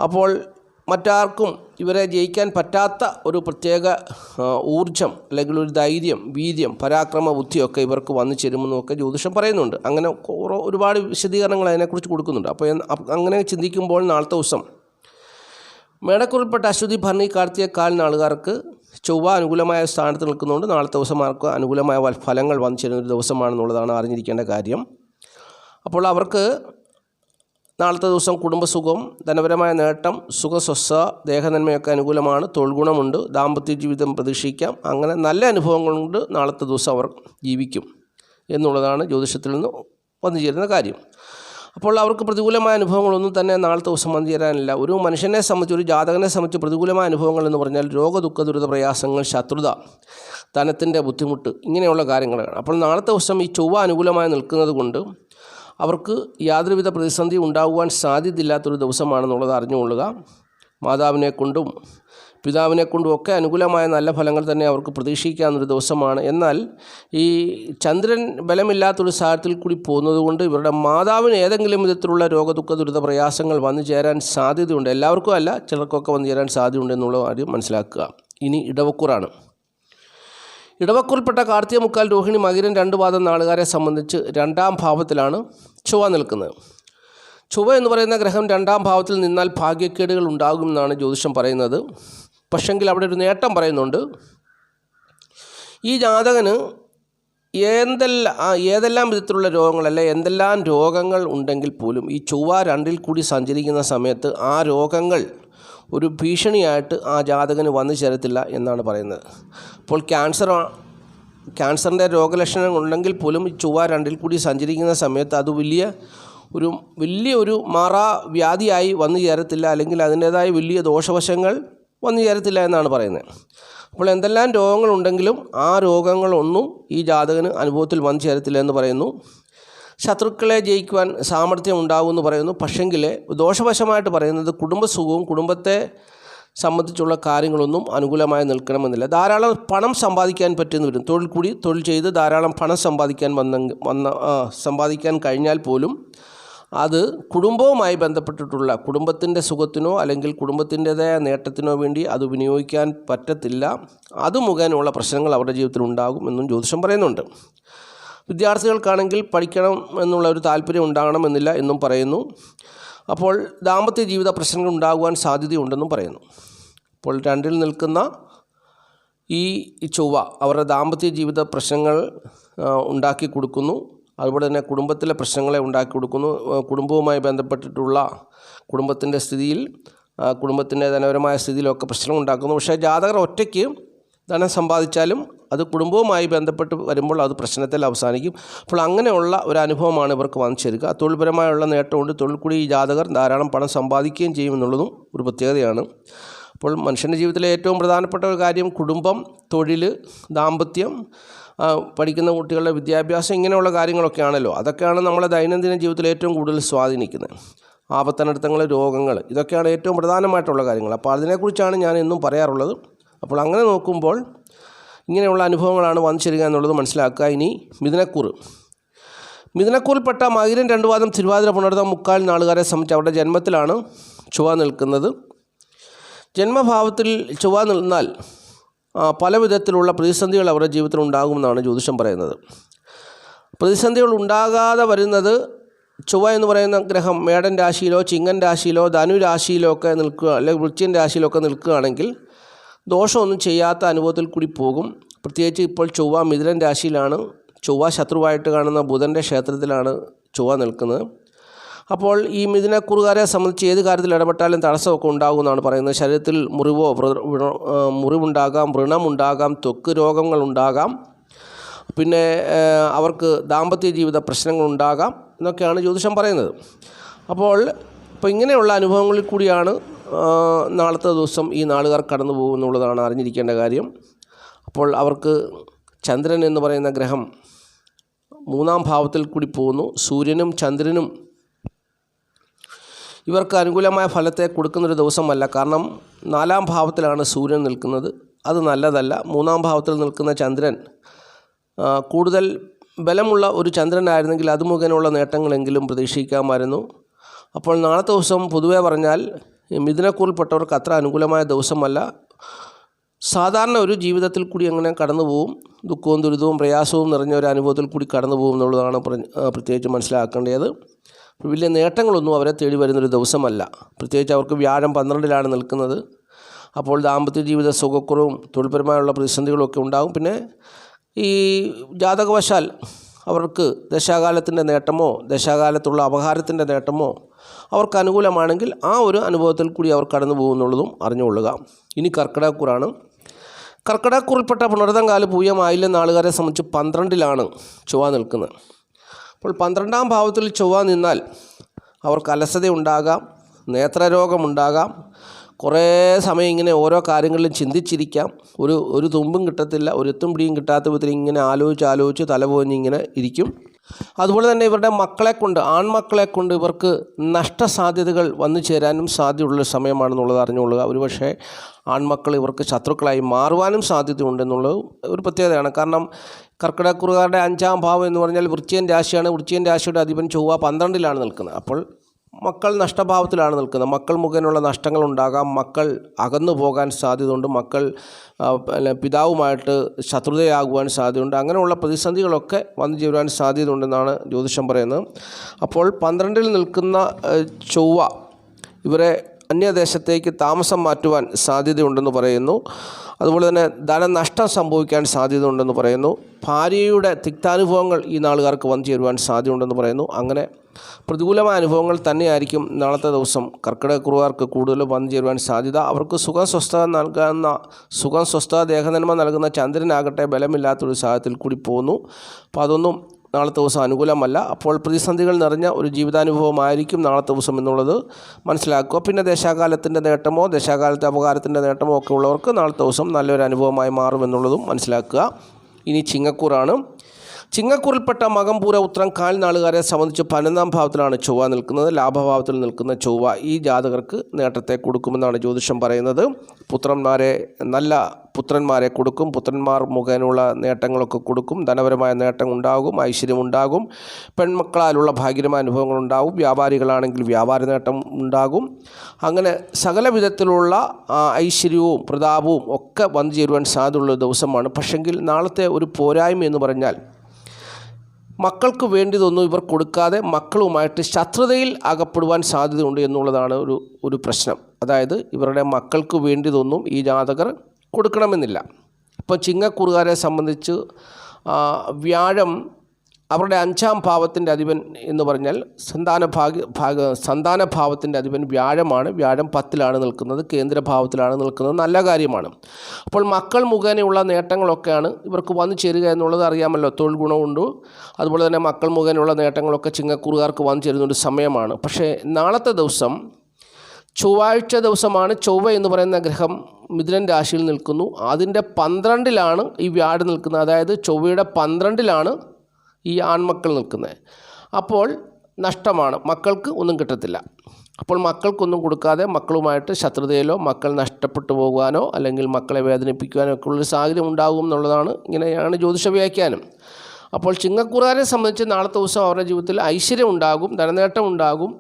അപ്പോൾ മറ്റാർക്കും ഇവരെ ജയിക്കാൻ പറ്റാത്ത ഒരു പ്രത്യേക ഊർജം അല്ലെങ്കിൽ ഒരു ധൈര്യം വീര്യം പരാക്രമ ബുദ്ധിയൊക്കെ ഇവർക്ക് വന്നു ചേരുമെന്നൊക്കെ ജ്യോതിഷം പറയുന്നുണ്ട്. അങ്ങനെ ഒരുപാട് വിശദീകരണങ്ങൾ അതിനെക്കുറിച്ച് കൊടുക്കുന്നുണ്ട്. അപ്പോൾ അങ്ങനെ ചിന്തിക്കുമ്പോൾ നാളത്തെ ദിവസം മേടക്കുറിൽപ്പെട്ട അശ്വതി ഭരണി കാർത്തിക കാലിനാളുകാർക്ക് ചൊവ്വ അനുകൂലമായ സ്ഥാനത്ത് നിൽക്കുന്നതുകൊണ്ട് നാളത്തെ ദിവസം അവർക്ക് അനുകൂലമായ ഫലങ്ങൾ വന്നു ചേരുന്ന ഒരു ദിവസമാണെന്നുള്ളതാണ് അറിഞ്ഞിരിക്കേണ്ട കാര്യം. അപ്പോൾ അവർക്ക് നാളത്തെ ദിവസം കുടുംബസുഖം ധനപരമായ നേട്ടം സുഖസ്വസ്ഥ ദേഹനന്മയൊക്കെ അനുകൂലമാണ് തൊഴിൽ ഗുണമുണ്ട് ദാമ്പത്യ ജീവിതം പ്രതീക്ഷിക്കാം. അങ്ങനെ നല്ല അനുഭവങ്ങൾ കൊണ്ട് നാളത്തെ ദിവസം അവർ ജീവിക്കും എന്നുള്ളതാണ് ജ്യോതിഷത്തിൽ നിന്ന് വന്നു ചേരുന്ന കാര്യം. അപ്പോൾ അവർക്ക് പ്രതികൂലമായ അനുഭവങ്ങളൊന്നും തന്നെ നാളത്തെ ദിവസം വന്നു തരാനില്ല ഒരു മനുഷ്യനെ സംബന്ധിച്ച് ഒരു ജാതകനെ സംബന്ധിച്ച് പ്രതികൂലമായ അനുഭവങ്ങൾ എന്ന് പറഞ്ഞാൽ രോഗ ദുഃഖ ദുരിത പ്രയാസങ്ങൾ ശത്രുത ധനത്തിന്റെ ബുദ്ധിമുട്ട് ഇങ്ങനെയുള്ള കാര്യങ്ങളാണ്. അപ്പോൾ നാളത്തെ ദിവസം ഈ ചൊവ്വ അനുകൂലമായി നിൽക്കുന്നത് കൊണ്ട് അവർക്ക് യാതൊരുവിധ പ്രതിസന്ധി ഉണ്ടാകുവാൻ സാധ്യതയില്ലാത്തൊരു ദിവസമാണെന്നുള്ളത് അറിഞ്ഞുകൊള്ളുക. മാതാവിനെ കൊണ്ടും പിതാവിനെ കൊണ്ടും ഒക്കെ അനുകൂലമായ നല്ല ഫലങ്ങൾ തന്നെ അവർക്ക് പ്രതീക്ഷിക്കാവുന്നൊരു ദിവസമാണ്. എന്നാൽ ഈ ചന്ദ്രൻ ബലമില്ലാത്തൊരു സാഹചര്യത്തിൽ കൂടി പോകുന്നതുകൊണ്ട് ഇവരുടെ മാതാവിന് ഏതെങ്കിലും വിധത്തിലുള്ള രോഗദുഃഖ ദുരിത പ്രയാസങ്ങൾ വന്നു ചേരാൻ സാധ്യതയുണ്ട്. എല്ലാവർക്കും അല്ല ചിലർക്കൊക്കെ വന്നു ചേരാൻ സാധ്യതയുണ്ട് എന്നുള്ള കാര്യം മനസ്സിലാക്കുക. ഇനി ഇടവക്കൂറാണ്. ഇടവക്കൂറിൽപ്പെട്ട കാർത്തിക മുക്കാൽ രോഹിണി മകിരൻ രണ്ട് പാദം നാളുകാരെ സംബന്ധിച്ച് രണ്ടാം ഭാവത്തിലാണ് ചൊവ്വ നിൽക്കുന്നത്. ചൊവ്വ എന്ന് പറയുന്ന ഗ്രഹം രണ്ടാം ഭാവത്തിൽ നിന്നാൽ ഭാഗ്യക്കേടുകൾ ഉണ്ടാകുമെന്നാണ് ജ്യോതിഷം പറയുന്നത്. പക്ഷെങ്കിൽ അവിടെ ഒരു നേട്ടം പറയുന്നുണ്ട്. ഈ ജാതകന് എന്തെല്ലാം ഏതെല്ലാം വിധത്തിലുള്ള രോഗങ്ങളല്ല എന്തെല്ലാം രോഗങ്ങൾ ഉണ്ടെങ്കിൽ പോലും ഈ ചൊവ്വ രണ്ടിൽ കൂടി സഞ്ചരിക്കുന്ന സമയത്ത് ആ രോഗങ്ങൾ ഒരു ഭീഷണിയായിട്ട് ആ ജാതകന് വന്നു ചേരത്തില്ല എന്നാണ് പറയുന്നത്. അപ്പോൾ ക്യാൻസർ ക്യാൻസറിന്റെ രോഗലക്ഷണങ്ങൾ ഉണ്ടെങ്കിൽ പോലും ഈ ചൊവ്വ രണ്ടിൽ കൂടി സഞ്ചരിക്കുന്ന സമയത്ത് അത് വലിയ ഒരു വലിയ ഒരു മാറാ വ്യാധിയായി വന്നു ചേരത്തില്ല. അല്ലെങ്കിൽ അതിന്റേതായ വലിയ ദോഷവശങ്ങൾ വന്നു ചേരത്തില്ല എന്നാണ് പറയുന്നത്. അപ്പോൾ എന്തെല്ലാം രോഗങ്ങളുണ്ടെങ്കിലും ആ രോഗങ്ങളൊന്നും ഈ ജാതകന് അനുഭവത്തിൽ വന്നു ചേരത്തില്ല എന്ന് പറയുന്നു. ശത്രുക്കളെ ജയിക്കുവാൻ സാമർഥ്യം ഉണ്ടാകുമെന്ന് പറയുന്നു. പക്ഷെങ്കിൽ ദോഷവശമായിട്ട് പറയുന്നത് കുടുംബസുഖവും കുടുംബത്തെ സംബന്ധിച്ചുള്ള കാര്യങ്ങളൊന്നും അനുകൂലമായി നിൽക്കണമെന്നില്ല. ധാരാളം പണം സമ്പാദിക്കാൻ പറ്റുന്ന വരും തൊഴിൽ കൂടി തൊഴിൽ ചെയ്ത് ധാരാളം പണം സമ്പാദിക്കാൻ വന്ന വന്ന സമ്പാദിക്കാൻ കഴിഞ്ഞാൽ പോലും അത് കുടുംബവുമായി ബന്ധപ്പെട്ടിട്ടുള്ള കുടുംബത്തിന്റെ സുഖത്തിനോ അല്ലെങ്കിൽ കുടുംബത്തിന്റെതായ നേട്ടത്തിനോ വേണ്ടി അത് വിനിയോഗിക്കാൻ പറ്റത്തില്ല. അത് മുഖേനയുള്ള പ്രശ്നങ്ങൾ അവരുടെ ജീവിതത്തിൽ ഉണ്ടാകും എന്നും ജ്യോതിഷം പറയുന്നുണ്ട്. വിദ്യാർത്ഥികൾക്കാണെങ്കിൽ പഠിക്കണം എന്നുള്ള ഒരു താല്പര്യം ഉണ്ടാകണമെന്നില്ല എന്നും പറയുന്നു. അപ്പോൾ ദാമ്പത്യ ജീവിത പ്രശ്നങ്ങൾ ഉണ്ടാകുവാൻ സാധ്യതയുണ്ടെന്നും പറയുന്നു. അപ്പോൾ രണ്ടിൽ നിൽക്കുന്ന ഈ ചൊവ്വ അവരുടെ ദാമ്പത്യ ജീവിത പ്രശ്നങ്ങൾ ഉണ്ടാക്കി കൊടുക്കുന്നു. അതുപോലെ തന്നെ കുടുംബത്തിലെ പ്രശ്നങ്ങളെ ഉണ്ടാക്കി കൊടുക്കുന്നു. കുടുംബവുമായി ബന്ധപ്പെട്ടിട്ടുള്ള കുടുംബത്തിന്റെ സ്ഥിതിയിൽ കുടുംബത്തിന്റെ ധനപരമായ സ്ഥിതിയിലൊക്കെ പ്രശ്നം ഉണ്ടാക്കുന്നു. പക്ഷേ ജാതകർ ഒറ്റയ്ക്ക് ധനം സമ്പാദിച്ചാലും അത് കുടുംബവുമായി ബന്ധപ്പെട്ട് വരുമ്പോൾ അത് പ്രശ്നത്തിൽ അവസാനിക്കും. അപ്പോൾ അങ്ങനെയുള്ള ഒരു അനുഭവമാണ് ഇവർക്ക് വന്നു ചേരുക. തൊഴിൽപരമായുള്ള നേട്ടമുണ്ട്. തൊഴിൽ കൂടി ഈ ജാതകർ ധാരാളം പണം സമ്പാദിക്കുകയും ചെയ്യുമെന്നുള്ളതും ഒരു പ്രത്യേകതയാണ്. അപ്പോൾ മനുഷ്യന്റെ ജീവിതത്തിലെ ഏറ്റവും പ്രധാനപ്പെട്ട ഒരു കാര്യം കുടുംബം തൊഴിൽ ദാമ്പത്യം പഠിക്കുന്ന കുട്ടികളുടെ വിദ്യാഭ്യാസം ഇങ്ങനെയുള്ള കാര്യങ്ങളൊക്കെയാണല്ലോ. അതൊക്കെയാണ് നമ്മളെ ദൈനംദിന ജീവിതത്തിൽ ഏറ്റവും കൂടുതൽ സ്വാധീനിക്കുന്നത്. ആപത്തനർത്ഥങ്ങൾ രോഗങ്ങൾ ഇതൊക്കെയാണ് ഏറ്റവും പ്രധാനമായിട്ടുള്ള കാര്യങ്ങൾ. അപ്പോൾ അതിനെക്കുറിച്ചാണ് ഞാൻ ഇന്നും പറയാറുള്ളത്. അപ്പോൾ അങ്ങനെ നോക്കുമ്പോൾ ഇങ്ങനെയുള്ള അനുഭവങ്ങളാണ് വന്നു ചേരുക എന്നുള്ളത് മനസ്സിലാക്കുക. ഇനി മിഥുനക്കൂറ് മിഥുനക്കൂറിൽപ്പെട്ട മകിരൻ രണ്ടുവാദം തിരുവാതിര പുണർത്തം മുക്കാൽ നാളുകാരെ സംബന്ധിച്ച് അവരുടെ ജന്മത്തിലാണ് ചൊവ്വ നിൽക്കുന്നത്. ജന്മഭാവത്തിൽ ചൊവ്വ നിന്നാൽ പല വിധത്തിലുള്ള പ്രതിസന്ധികൾ അവരുടെ ജീവിതത്തിൽ ഉണ്ടാകുമെന്നാണ് ജ്യോതിഷം പറയുന്നത്. പ്രതിസന്ധികൾ ഉണ്ടാകാതെ വരുന്നത് ചൊവ്വ എന്ന് പറയുന്ന ഗ്രഹം മേടൻ രാശിയിലോ ചിങ്ങൻ രാശിയിലോ ധനു രാശിയിലോ ഒക്കെ നിൽക്കുക അല്ലെങ്കിൽ വൃശ്ചികൻ രാശിയിലോ ഒക്കെ നിൽക്കുകയാണെങ്കിൽ ദോഷമൊന്നും ചെയ്യാത്ത അനുഭവത്തിൽ കൂടി പോകും. പ്രത്യേകിച്ച് ഇപ്പോൾ ചൊവ്വ മിഥുനൻ രാശിയിലാണ്. ചൊവ്വ ശത്രുവായിട്ട് കാണുന്ന ബുധന്റെ ക്ഷേത്രത്തിലാണ് ചൊവ്വ നിൽക്കുന്നത്. അപ്പോൾ ഈ മിഥുനക്കുറുകാരെ സംബന്ധിച്ച് ഏത് കാര്യത്തിൽ ഇടപെട്ടാലും തടസ്സമൊക്കെ ഉണ്ടാകുമെന്നാണ് പറയുന്നത്. ശരീരത്തിൽ മുറിവോ മുറിവുണ്ടാകാം വ്രണമുണ്ടാകാം ത്വക്ക് രോഗങ്ങളുണ്ടാകാം പിന്നെ അവർക്ക് ദാമ്പത്യ ജീവിത പ്രശ്നങ്ങളുണ്ടാകാം എന്നൊക്കെയാണ് ജ്യോതിഷം പറയുന്നത്. അപ്പോൾ ഇപ്പോൾ ഇങ്ങനെയുള്ള അനുഭവങ്ങളിൽ കൂടിയാണ് നാളത്തെ ദിവസം ഈ നാളുകാർ കടന്നു പോകുമെന്നുള്ളതാണ് അറിഞ്ഞിരിക്കേണ്ട കാര്യം. അപ്പോൾ അവർക്ക് ചന്ദ്രൻ എന്ന് പറയുന്ന ഗ്രഹം മൂന്നാം ഭാവത്തിൽ കൂടി പോകുന്നു. സൂര്യനും ചന്ദ്രനും ഇവർക്ക് അനുകൂലമായ ഫലത്തെ കൊടുക്കുന്നൊരു ദിവസമല്ല. കാരണം നാലാം ഭാവത്തിലാണ് സൂര്യൻ നിൽക്കുന്നത്. അത് നല്ലതല്ല. മൂന്നാം ഭാവത്തിൽ നിൽക്കുന്ന ചന്ദ്രൻ കൂടുതൽ ബലമുള്ള ഒരു ചന്ദ്രനായിരുന്നെങ്കിൽ അത് മുഖേനയുള്ള നേട്ടങ്ങളെങ്കിലും പ്രതീക്ഷിക്കാമായിരുന്നു. അപ്പോൾ നാളത്തെ ദിവസം പൊതുവെ പറഞ്ഞാൽ മിഥുനക്കൂറിൽപ്പെട്ടവർക്ക് അത്ര അനുകൂലമായ ദിവസമല്ല. സാധാരണ ഒരു ജീവിതത്തിൽ കൂടി അങ്ങനെ കടന്നു പോവും. ദുഃഖവും ദുരിതവും പ്രയാസവും നിറഞ്ഞ ഒരു അനുഭവത്തിൽ കൂടി കടന്നു പോകും എന്നുള്ളതാണ് പ്രത്യേകിച്ച് മനസ്സിലാക്കേണ്ടത്. വലിയ നേട്ടങ്ങളൊന്നും അവരെ തേടി വരുന്നൊരു ദിവസമല്ല. പ്രത്യേകിച്ച് അവർക്ക് വ്യാഴം പന്ത്രണ്ടിലാണ് നിൽക്കുന്നത്. അപ്പോൾ ദാമ്പത്യ ജീവിത സുഖക്കുറവും തൊഴിൽപരമായുള്ള പ്രതിസന്ധികളൊക്കെ ഉണ്ടാകും പിന്നെ ഈ ജാതകവശാൽ അവർക്ക് ദശാകാലത്തിന്റെ നേട്ടമോ ദശാകാലത്തുള്ള അപഹാരത്തിന്റെ നേട്ടമോ അവർക്ക് അനുകൂലമാണെങ്കിൽ ആ ഒരു അനുഭവത്തിൽ കൂടി അവർ കടന്നു പോകുന്നുള്ളതും അറിഞ്ഞുകൊള്ളുക. ഇനി കർക്കിടകക്കൂറാണ്. കർക്കിടകക്കൂറിൽപ്പെട്ട പുണർതങ്കാൽ പൂയമായില്ലെന്ന ആളുകാരെ സംബന്ധിച്ച് പന്ത്രണ്ടിലാണ് ചൊവ്വ നിൽക്കുന്നത്. അപ്പോൾ പന്ത്രണ്ടാം ഭാവത്തിൽ ചൊവ്വ നിന്നാൽ അവർക്ക് അലസത ഉണ്ടാകാം നേത്രരോഗമുണ്ടാകാം. കുറേ സമയം ഇങ്ങനെ ഓരോ കാര്യങ്ങളിലും ചിന്തിച്ചിരിക്കാം. ഒരു ഒരു തുമ്പും കിട്ടത്തില്ല ഒരു എത്തും പിടിയും കിട്ടാത്ത വിധത്തിൽ ഇങ്ങനെ ആലോചിച്ച് ആലോചിച്ച് തലപോഞ്ഞ് ഇങ്ങനെ ഇരിക്കും. അതുപോലെ തന്നെ ഇവരുടെ മക്കളെ കൊണ്ട് ആൺമക്കളെ കൊണ്ട് ഇവർക്ക് നഷ്ടസാധ്യതകൾ വന്നു ചേരാനും സാധ്യതയുള്ള സമയമാണെന്നുള്ളത് അറിഞ്ഞുകൊള്ളുക. ഒരുപക്ഷെ ആൺമക്കൾ ഇവർക്ക് ശത്രുക്കളായി മാറുവാനും സാധ്യതയുണ്ടെന്നുള്ളത് ഒരു പ്രത്യേകതയാണ്. കാരണം കർക്കിടക്കുറുകാരുടെ അഞ്ചാം ഭാവം എന്ന് പറഞ്ഞാൽ വൃത്തിയൻ രാശിയാണ്. വൃത്തിയൻ രാശിയുടെ അധിപൻ ചൊവ്വ പന്ത്രണ്ടിലാണ് നിൽക്കുന്നത്. അപ്പോൾ മക്കൾ നഷ്ടഭാവത്തിലാണ് നിൽക്കുന്നത്. മക്കൾ മുഖേനയുള്ള നഷ്ടങ്ങൾ ഉണ്ടാകാം. മക്കൾ അകന്നു പോകാൻ സാധ്യതയുണ്ട്. മക്കൾ പിതാവുമായിട്ട് ശത്രുതയാകുവാൻ സാധ്യതയുണ്ട്. അങ്ങനെയുള്ള പ്രതിസന്ധികളൊക്കെ വന്നു ചേരുവാൻ സാധ്യതയുണ്ടെന്നാണ് ജ്യോതിഷം പറയുന്നത്. അപ്പോൾ പന്ത്രണ്ടിൽ നിൽക്കുന്ന ചൊവ്വ ഇവരെ അന്യദേശത്തേക്ക് താമസം മാറ്റുവാൻ സാധ്യതയുണ്ടെന്ന് പറയുന്നു. അതുപോലെ തന്നെ ധനനഷ്ടം സംഭവിക്കാൻ സാധ്യതയുണ്ടെന്ന് പറയുന്നു. ഭാര്യയുടെ തിക്താനുഭവങ്ങൾ ഈ നാളുകാർക്ക് വന്നു ചേരുവാൻ സാധ്യതയുണ്ടെന്ന് പറയുന്നു. അങ്ങനെ പ്രതികൂലമായ അനുഭവങ്ങൾ തന്നെയായിരിക്കും നാളത്തെ ദിവസം. കർക്കിടകക്കുറുകാർക്ക് കൂടുതൽ വന്നു ചേരുവാൻ സാധ്യത. അവർക്ക് സുഖം നൽകുന്ന സുഖം സ്വസ്ഥത ദേഹനന്മ നൽകുന്ന ചന്ദ്രനാകട്ടെ ബലമില്ലാത്തൊരു സാഹചര്യത്തിൽ കൂടി പോകുന്നു അപ്പോൾ അതൊന്നും നാളത്തെ ദിവസം അനുകൂലമല്ല. അപ്പോൾ പ്രതിസന്ധികൾ നിറഞ്ഞ ഒരു ജീവിതാനുഭവമായിരിക്കും നാളത്തെ ദിവസം എന്നുള്ളത് മനസ്സിലാക്കുക. പിന്നെ ദേശാകാലത്തിന്റെ നേട്ടമോ ദേശാകാലത്തെ അപകാരത്തിന്റെ നേട്ടമോ ഒക്കെ ഉള്ളവർക്ക് നാളത്തെ ദിവസം നല്ലൊരു അനുഭവമായി മാറുമെന്നുള്ളതും മനസ്സിലാക്കുക. ഇനി ചിങ്ങക്കൂറാണ്. ചിങ്ങക്കൂറിൽപ്പെട്ട മകംപൂര ഉത്രം കാൽനാളുകാരെ സംബന്ധിച്ച് പതിനൊന്നാം ഭാവത്തിലാണ് ചൊവ്വ നിൽക്കുന്നത്. ലാഭഭാവത്തിൽ നിൽക്കുന്ന ചൊവ്വ ഈ ജാതകർക്ക് നേട്ടത്തെ കൊടുക്കുമെന്നാണ് ജ്യോതിഷം പറയുന്നത്. പുത്രന്മാരെ നല്ല പുത്രന്മാരെ കൊടുക്കും. പുത്രന്മാർ മുഖേനുള്ള നേട്ടങ്ങളൊക്കെ കൊടുക്കും. ധനപരമായ നേട്ടം ഉണ്ടാകും ഐശ്വര്യമുണ്ടാകും പെൺമക്കളാലുള്ള ഭാഗ്യമായ അനുഭവങ്ങൾ ഉണ്ടാകും. വ്യാപാരികളാണെങ്കിൽ വ്യാപാര നേട്ടം ഉണ്ടാകും. അങ്ങനെ സകല വിധത്തിലുള്ള ഐശ്വര്യവും പ്രതാപവും ഒക്കെ വന്നു ചേരുവാൻ സാധ്യതയുള്ള ദിവസമാണ്. പക്ഷെങ്കിൽ നാളത്തെ ഒരു പോരായ്മ എന്ന് പറഞ്ഞാൽ മക്കൾക്ക് വേണ്ടിയതൊന്നും ഇവർ കൊടുക്കാതെ മക്കളുമായിട്ട് ശത്രുതയിൽ അകപ്പെടുവാൻ സാധ്യതയുണ്ട് എന്നുള്ളതാണ് ഒരു ഒരു പ്രശ്നം. അതായത് ഇവരുടെ മക്കൾക്ക് വേണ്ടിയതൊന്നും ഈ ജാതകർ കൊടുക്കണമെന്നില്ല. ഇപ്പോൾ ചിങ്ങക്കുറുകാരെ സംബന്ധിച്ച് വ്യാഴം അവരുടെ അഞ്ചാം ഭാവത്തിന്റെ അധിപൻ എന്ന് പറഞ്ഞാൽ സന്താന ഭാഗ ഭാഗ സന്താന ഭാവത്തിന്റെ അധിപൻ വ്യാഴമാണ്. വ്യാഴം പത്തിലാണ് നിൽക്കുന്നത് കേന്ദ്രഭാവത്തിലാണ് നിൽക്കുന്നത്. നല്ല കാര്യമാണ്. അപ്പോൾ മക്കൾ മുഖേനയുള്ള നേട്ടങ്ങളൊക്കെയാണ് ഇവർക്ക് വന്നു ചേരുക എന്നുള്ളത് അറിയാമല്ലോ. തൊഴിൽ ഗുണമുണ്ട്. അതുപോലെ തന്നെ മക്കൾ മുഖേനയുള്ള നേട്ടങ്ങളൊക്കെ ചിങ്ങക്കൂറുകാർക്ക് വന്നു ചേരുന്ന ഒരു സമയമാണ്. പക്ഷേ നാളത്തെ ദിവസം ചൊവ്വാഴ്ച ദിവസമാണ് ചൊവ്വ എന്ന് പറയുന്ന ഗ്രഹം മിഥുനൻ രാശിയിൽ നിൽക്കുന്നു. അതിന്റെ പന്ത്രണ്ടിലാണ് ഈ വ്യാഴം നിൽക്കുന്നത്. അതായത് ചൊവ്വയുടെ പന്ത്രണ്ടിലാണ് ഈ ആൺമക്കൾ നിൽക്കുന്നത്. അപ്പോൾ നഷ്ടമാണ്. മക്കൾക്ക് ഒന്നും കിട്ടത്തില്ല. അപ്പോൾ മക്കൾക്കൊന്നും കൊടുക്കാതെ മക്കളുമായിട്ട് ശത്രുതയിലോ മക്കൾ നഷ്ടപ്പെട്ടു പോകാനോ അല്ലെങ്കിൽ മക്കളെ വേദനിപ്പിക്കുവാനോ ഒക്കെ ഉള്ളൊരു സാഹചര്യം ഉണ്ടാകും എന്നുള്ളതാണ് ഇങ്ങനെയാണ് ജ്യോതിഷ വ്യാഖ്യാനം. അപ്പോൾ ചിങ്ങക്കുറാരെ സംബന്ധിച്ച് നാളത്തെ ദിവസം അവരുടെ ജീവിതത്തിൽ ഐശ്വര്യം ഉണ്ടാകും ധനനേട്ടം ഉണ്ടാകും.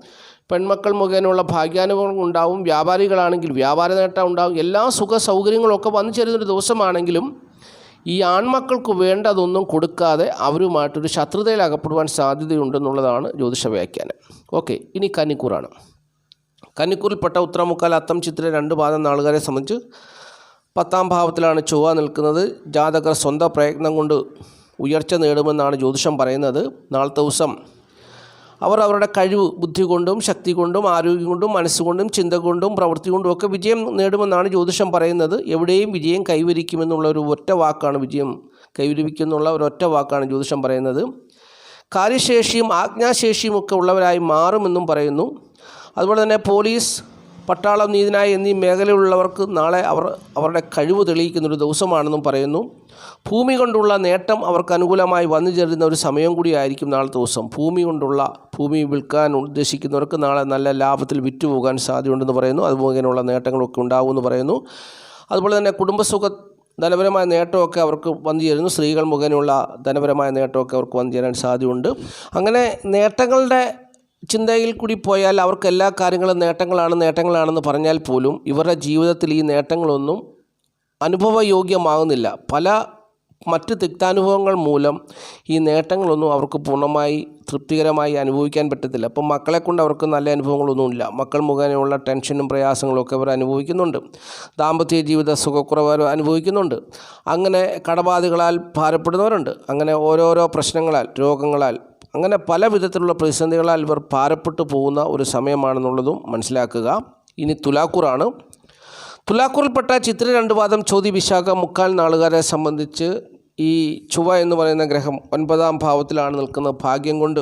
പെൺമക്കൾ മുഖേനയുള്ള ഭാഗ്യാനുഭവങ്ങൾ ഉണ്ടാവും. വ്യാപാരികളാണെങ്കിൽ വ്യാപാര നേട്ടം ഉണ്ടാകും. എല്ലാ സുഖ സൗകര്യങ്ങളൊക്കെ വന്നു ചേരുന്നൊരു ദിവസമാണെങ്കിലും ഈ ആൺമക്കൾക്ക് വേണ്ടതൊന്നും കൊടുക്കാതെ അവരുമായിട്ടൊരു ശത്രുതയിൽ അകപ്പെടുവാൻ സാധ്യതയുണ്ടെന്നുള്ളതാണ് ജ്യോതിഷ വ്യാഖ്യാനം ഓക്കെ ഇനി കന്നിക്കൂറാണ്. കന്നിക്കൂറിൽപ്പെട്ട ഉത്തരമുക്കാൽ അത്തം ചിത്ര രണ്ട് പാദം നാളുകാരെ സംബന്ധിച്ച് പത്താം ഭാവത്തിലാണ് ചൊവ്വ നിൽക്കുന്നത്. ജാതകർ സ്വന്തം പ്രയത്നം കൊണ്ട് ഉയർച്ച നേടുമെന്നാണ് ജ്യോതിഷം പറയുന്നത്. നാളത്തെ ദിവസം അവർ അവരുടെ കഴിവ് ബുദ്ധി കൊണ്ടും ശക്തി കൊണ്ടും ആരോഗ്യം കൊണ്ടും മനസ്സുകൊണ്ടും ചിന്ത കൊണ്ടും പ്രവൃത്തി കൊണ്ടും ഒക്കെ വിജയം നേടുമെന്നാണ് ജ്യോതിഷം പറയുന്നത്. എവിടെയും വിജയം കൈവരിക്കുമെന്നുള്ള ഒരു ഒറ്റ വാക്കാണ് വിജയം കൈവരിക്കുമെന്നുള്ള ഒരു ഒറ്റ വാക്കാണ് ജ്യോതിഷം പറയുന്നത്. കാര്യശേഷിയും ആജ്ഞാശേഷിയും ഒക്കെ ഉള്ളവരായി മാറുമെന്നും പറയുന്നു. അതുപോലെ തന്നെ പോലീസ് പട്ടാളം നീതിനായ എന്നീ മേഖലയിലുള്ളവർക്ക് നാളെ അവർ അവരുടെ കഴിവ് തെളിയിക്കുന്നൊരു ദിവസമാണെന്നും പറയുന്നു. ഭൂമി കൊണ്ടുള്ള നേട്ടം അവർക്ക് അനുകൂലമായി വന്നു ചേരുന്ന ഒരു സമയം കൂടിയായിരിക്കും നാളത്തെ ദിവസം. ഭൂമി കൊണ്ടുള്ള ഭൂമി വിൽക്കാൻ ഉദ്ദേശിക്കുന്നവർക്ക് നാളെ നല്ല ലാഭത്തിൽ വിറ്റുപോകാൻ സാധ്യതയുണ്ടെന്ന് പറയുന്നു. അതുപോലെ മുഖേനയുള്ള നേട്ടങ്ങളൊക്കെ ഉണ്ടാകുമെന്ന് പറയുന്നു. അതുപോലെ തന്നെ കുടുംബസുഖ ധനപരമായ നേട്ടമൊക്കെ അവർക്ക് വന്നു ചേരുന്നു. സ്ത്രീകൾ മുഖേനയുള്ള ധനപരമായ നേട്ടമൊക്കെ അവർക്ക് വന്നു ചേരാൻ സാധ്യതയുണ്ട്. അങ്ങനെ നേട്ടങ്ങളുടെ ചിന്തയിൽ കൂടി പോയാൽ അവർക്ക് എല്ലാ കാര്യങ്ങളും നേട്ടങ്ങളാണ് നേട്ടങ്ങളാണെന്ന് പറഞ്ഞാൽ പോലും ഇവരുടെ ജീവിതത്തിൽ ഈ നേട്ടങ്ങളൊന്നും അനുഭവയോഗ്യമാകുന്നില്ല. പല മറ്റ് തിക്താനുഭവങ്ങൾ മൂലം ഈ നേട്ടങ്ങളൊന്നും അവർക്ക് പൂർണമായി തൃപ്തികരമായി അനുഭവിക്കാൻ പറ്റത്തില്ല. അപ്പം മക്കളെ കൊണ്ട് അവർക്ക് നല്ല അനുഭവങ്ങളൊന്നുമില്ല. മക്കൾ മുഖേനയുള്ള ടെൻഷനും പ്രയാസങ്ങളും ഒക്കെ അവർ അനുഭവിക്കുന്നുണ്ട്. ദാമ്പത്യ ജീവിത സുഖക്കുറവ് അനുഭവിക്കുന്നുണ്ട്. അങ്ങനെ കടബാധകളാൽ ഭാരപ്പെടുന്നവരുണ്ട്. അങ്ങനെ ഓരോരോ പ്രശ്നങ്ങളാൽ രോഗങ്ങളാൽ അങ്ങനെ പല വിധത്തിലുള്ള പ്രതിസന്ധികളാൽ ഇവർ ഭാരപ്പെട്ടു പോകുന്ന ഒരു സമയമാണെന്നുള്ളതും മനസ്സിലാക്കുക. ഇനി തുലാക്കൂറാണ്. തുലാക്കൂറിൽപ്പെട്ട ചിത്ര രണ്ട് വാദം ചോതി വിശാഖ മുക്കാൽ നാളുകാരെ സംബന്ധിച്ച് ഈ ചുവ എന്ന് പറയുന്ന ഗ്രഹം ഒൻപതാം ഭാവത്തിലാണ് നിൽക്കുന്നത് ഭാഗ്യം കൊണ്ട്.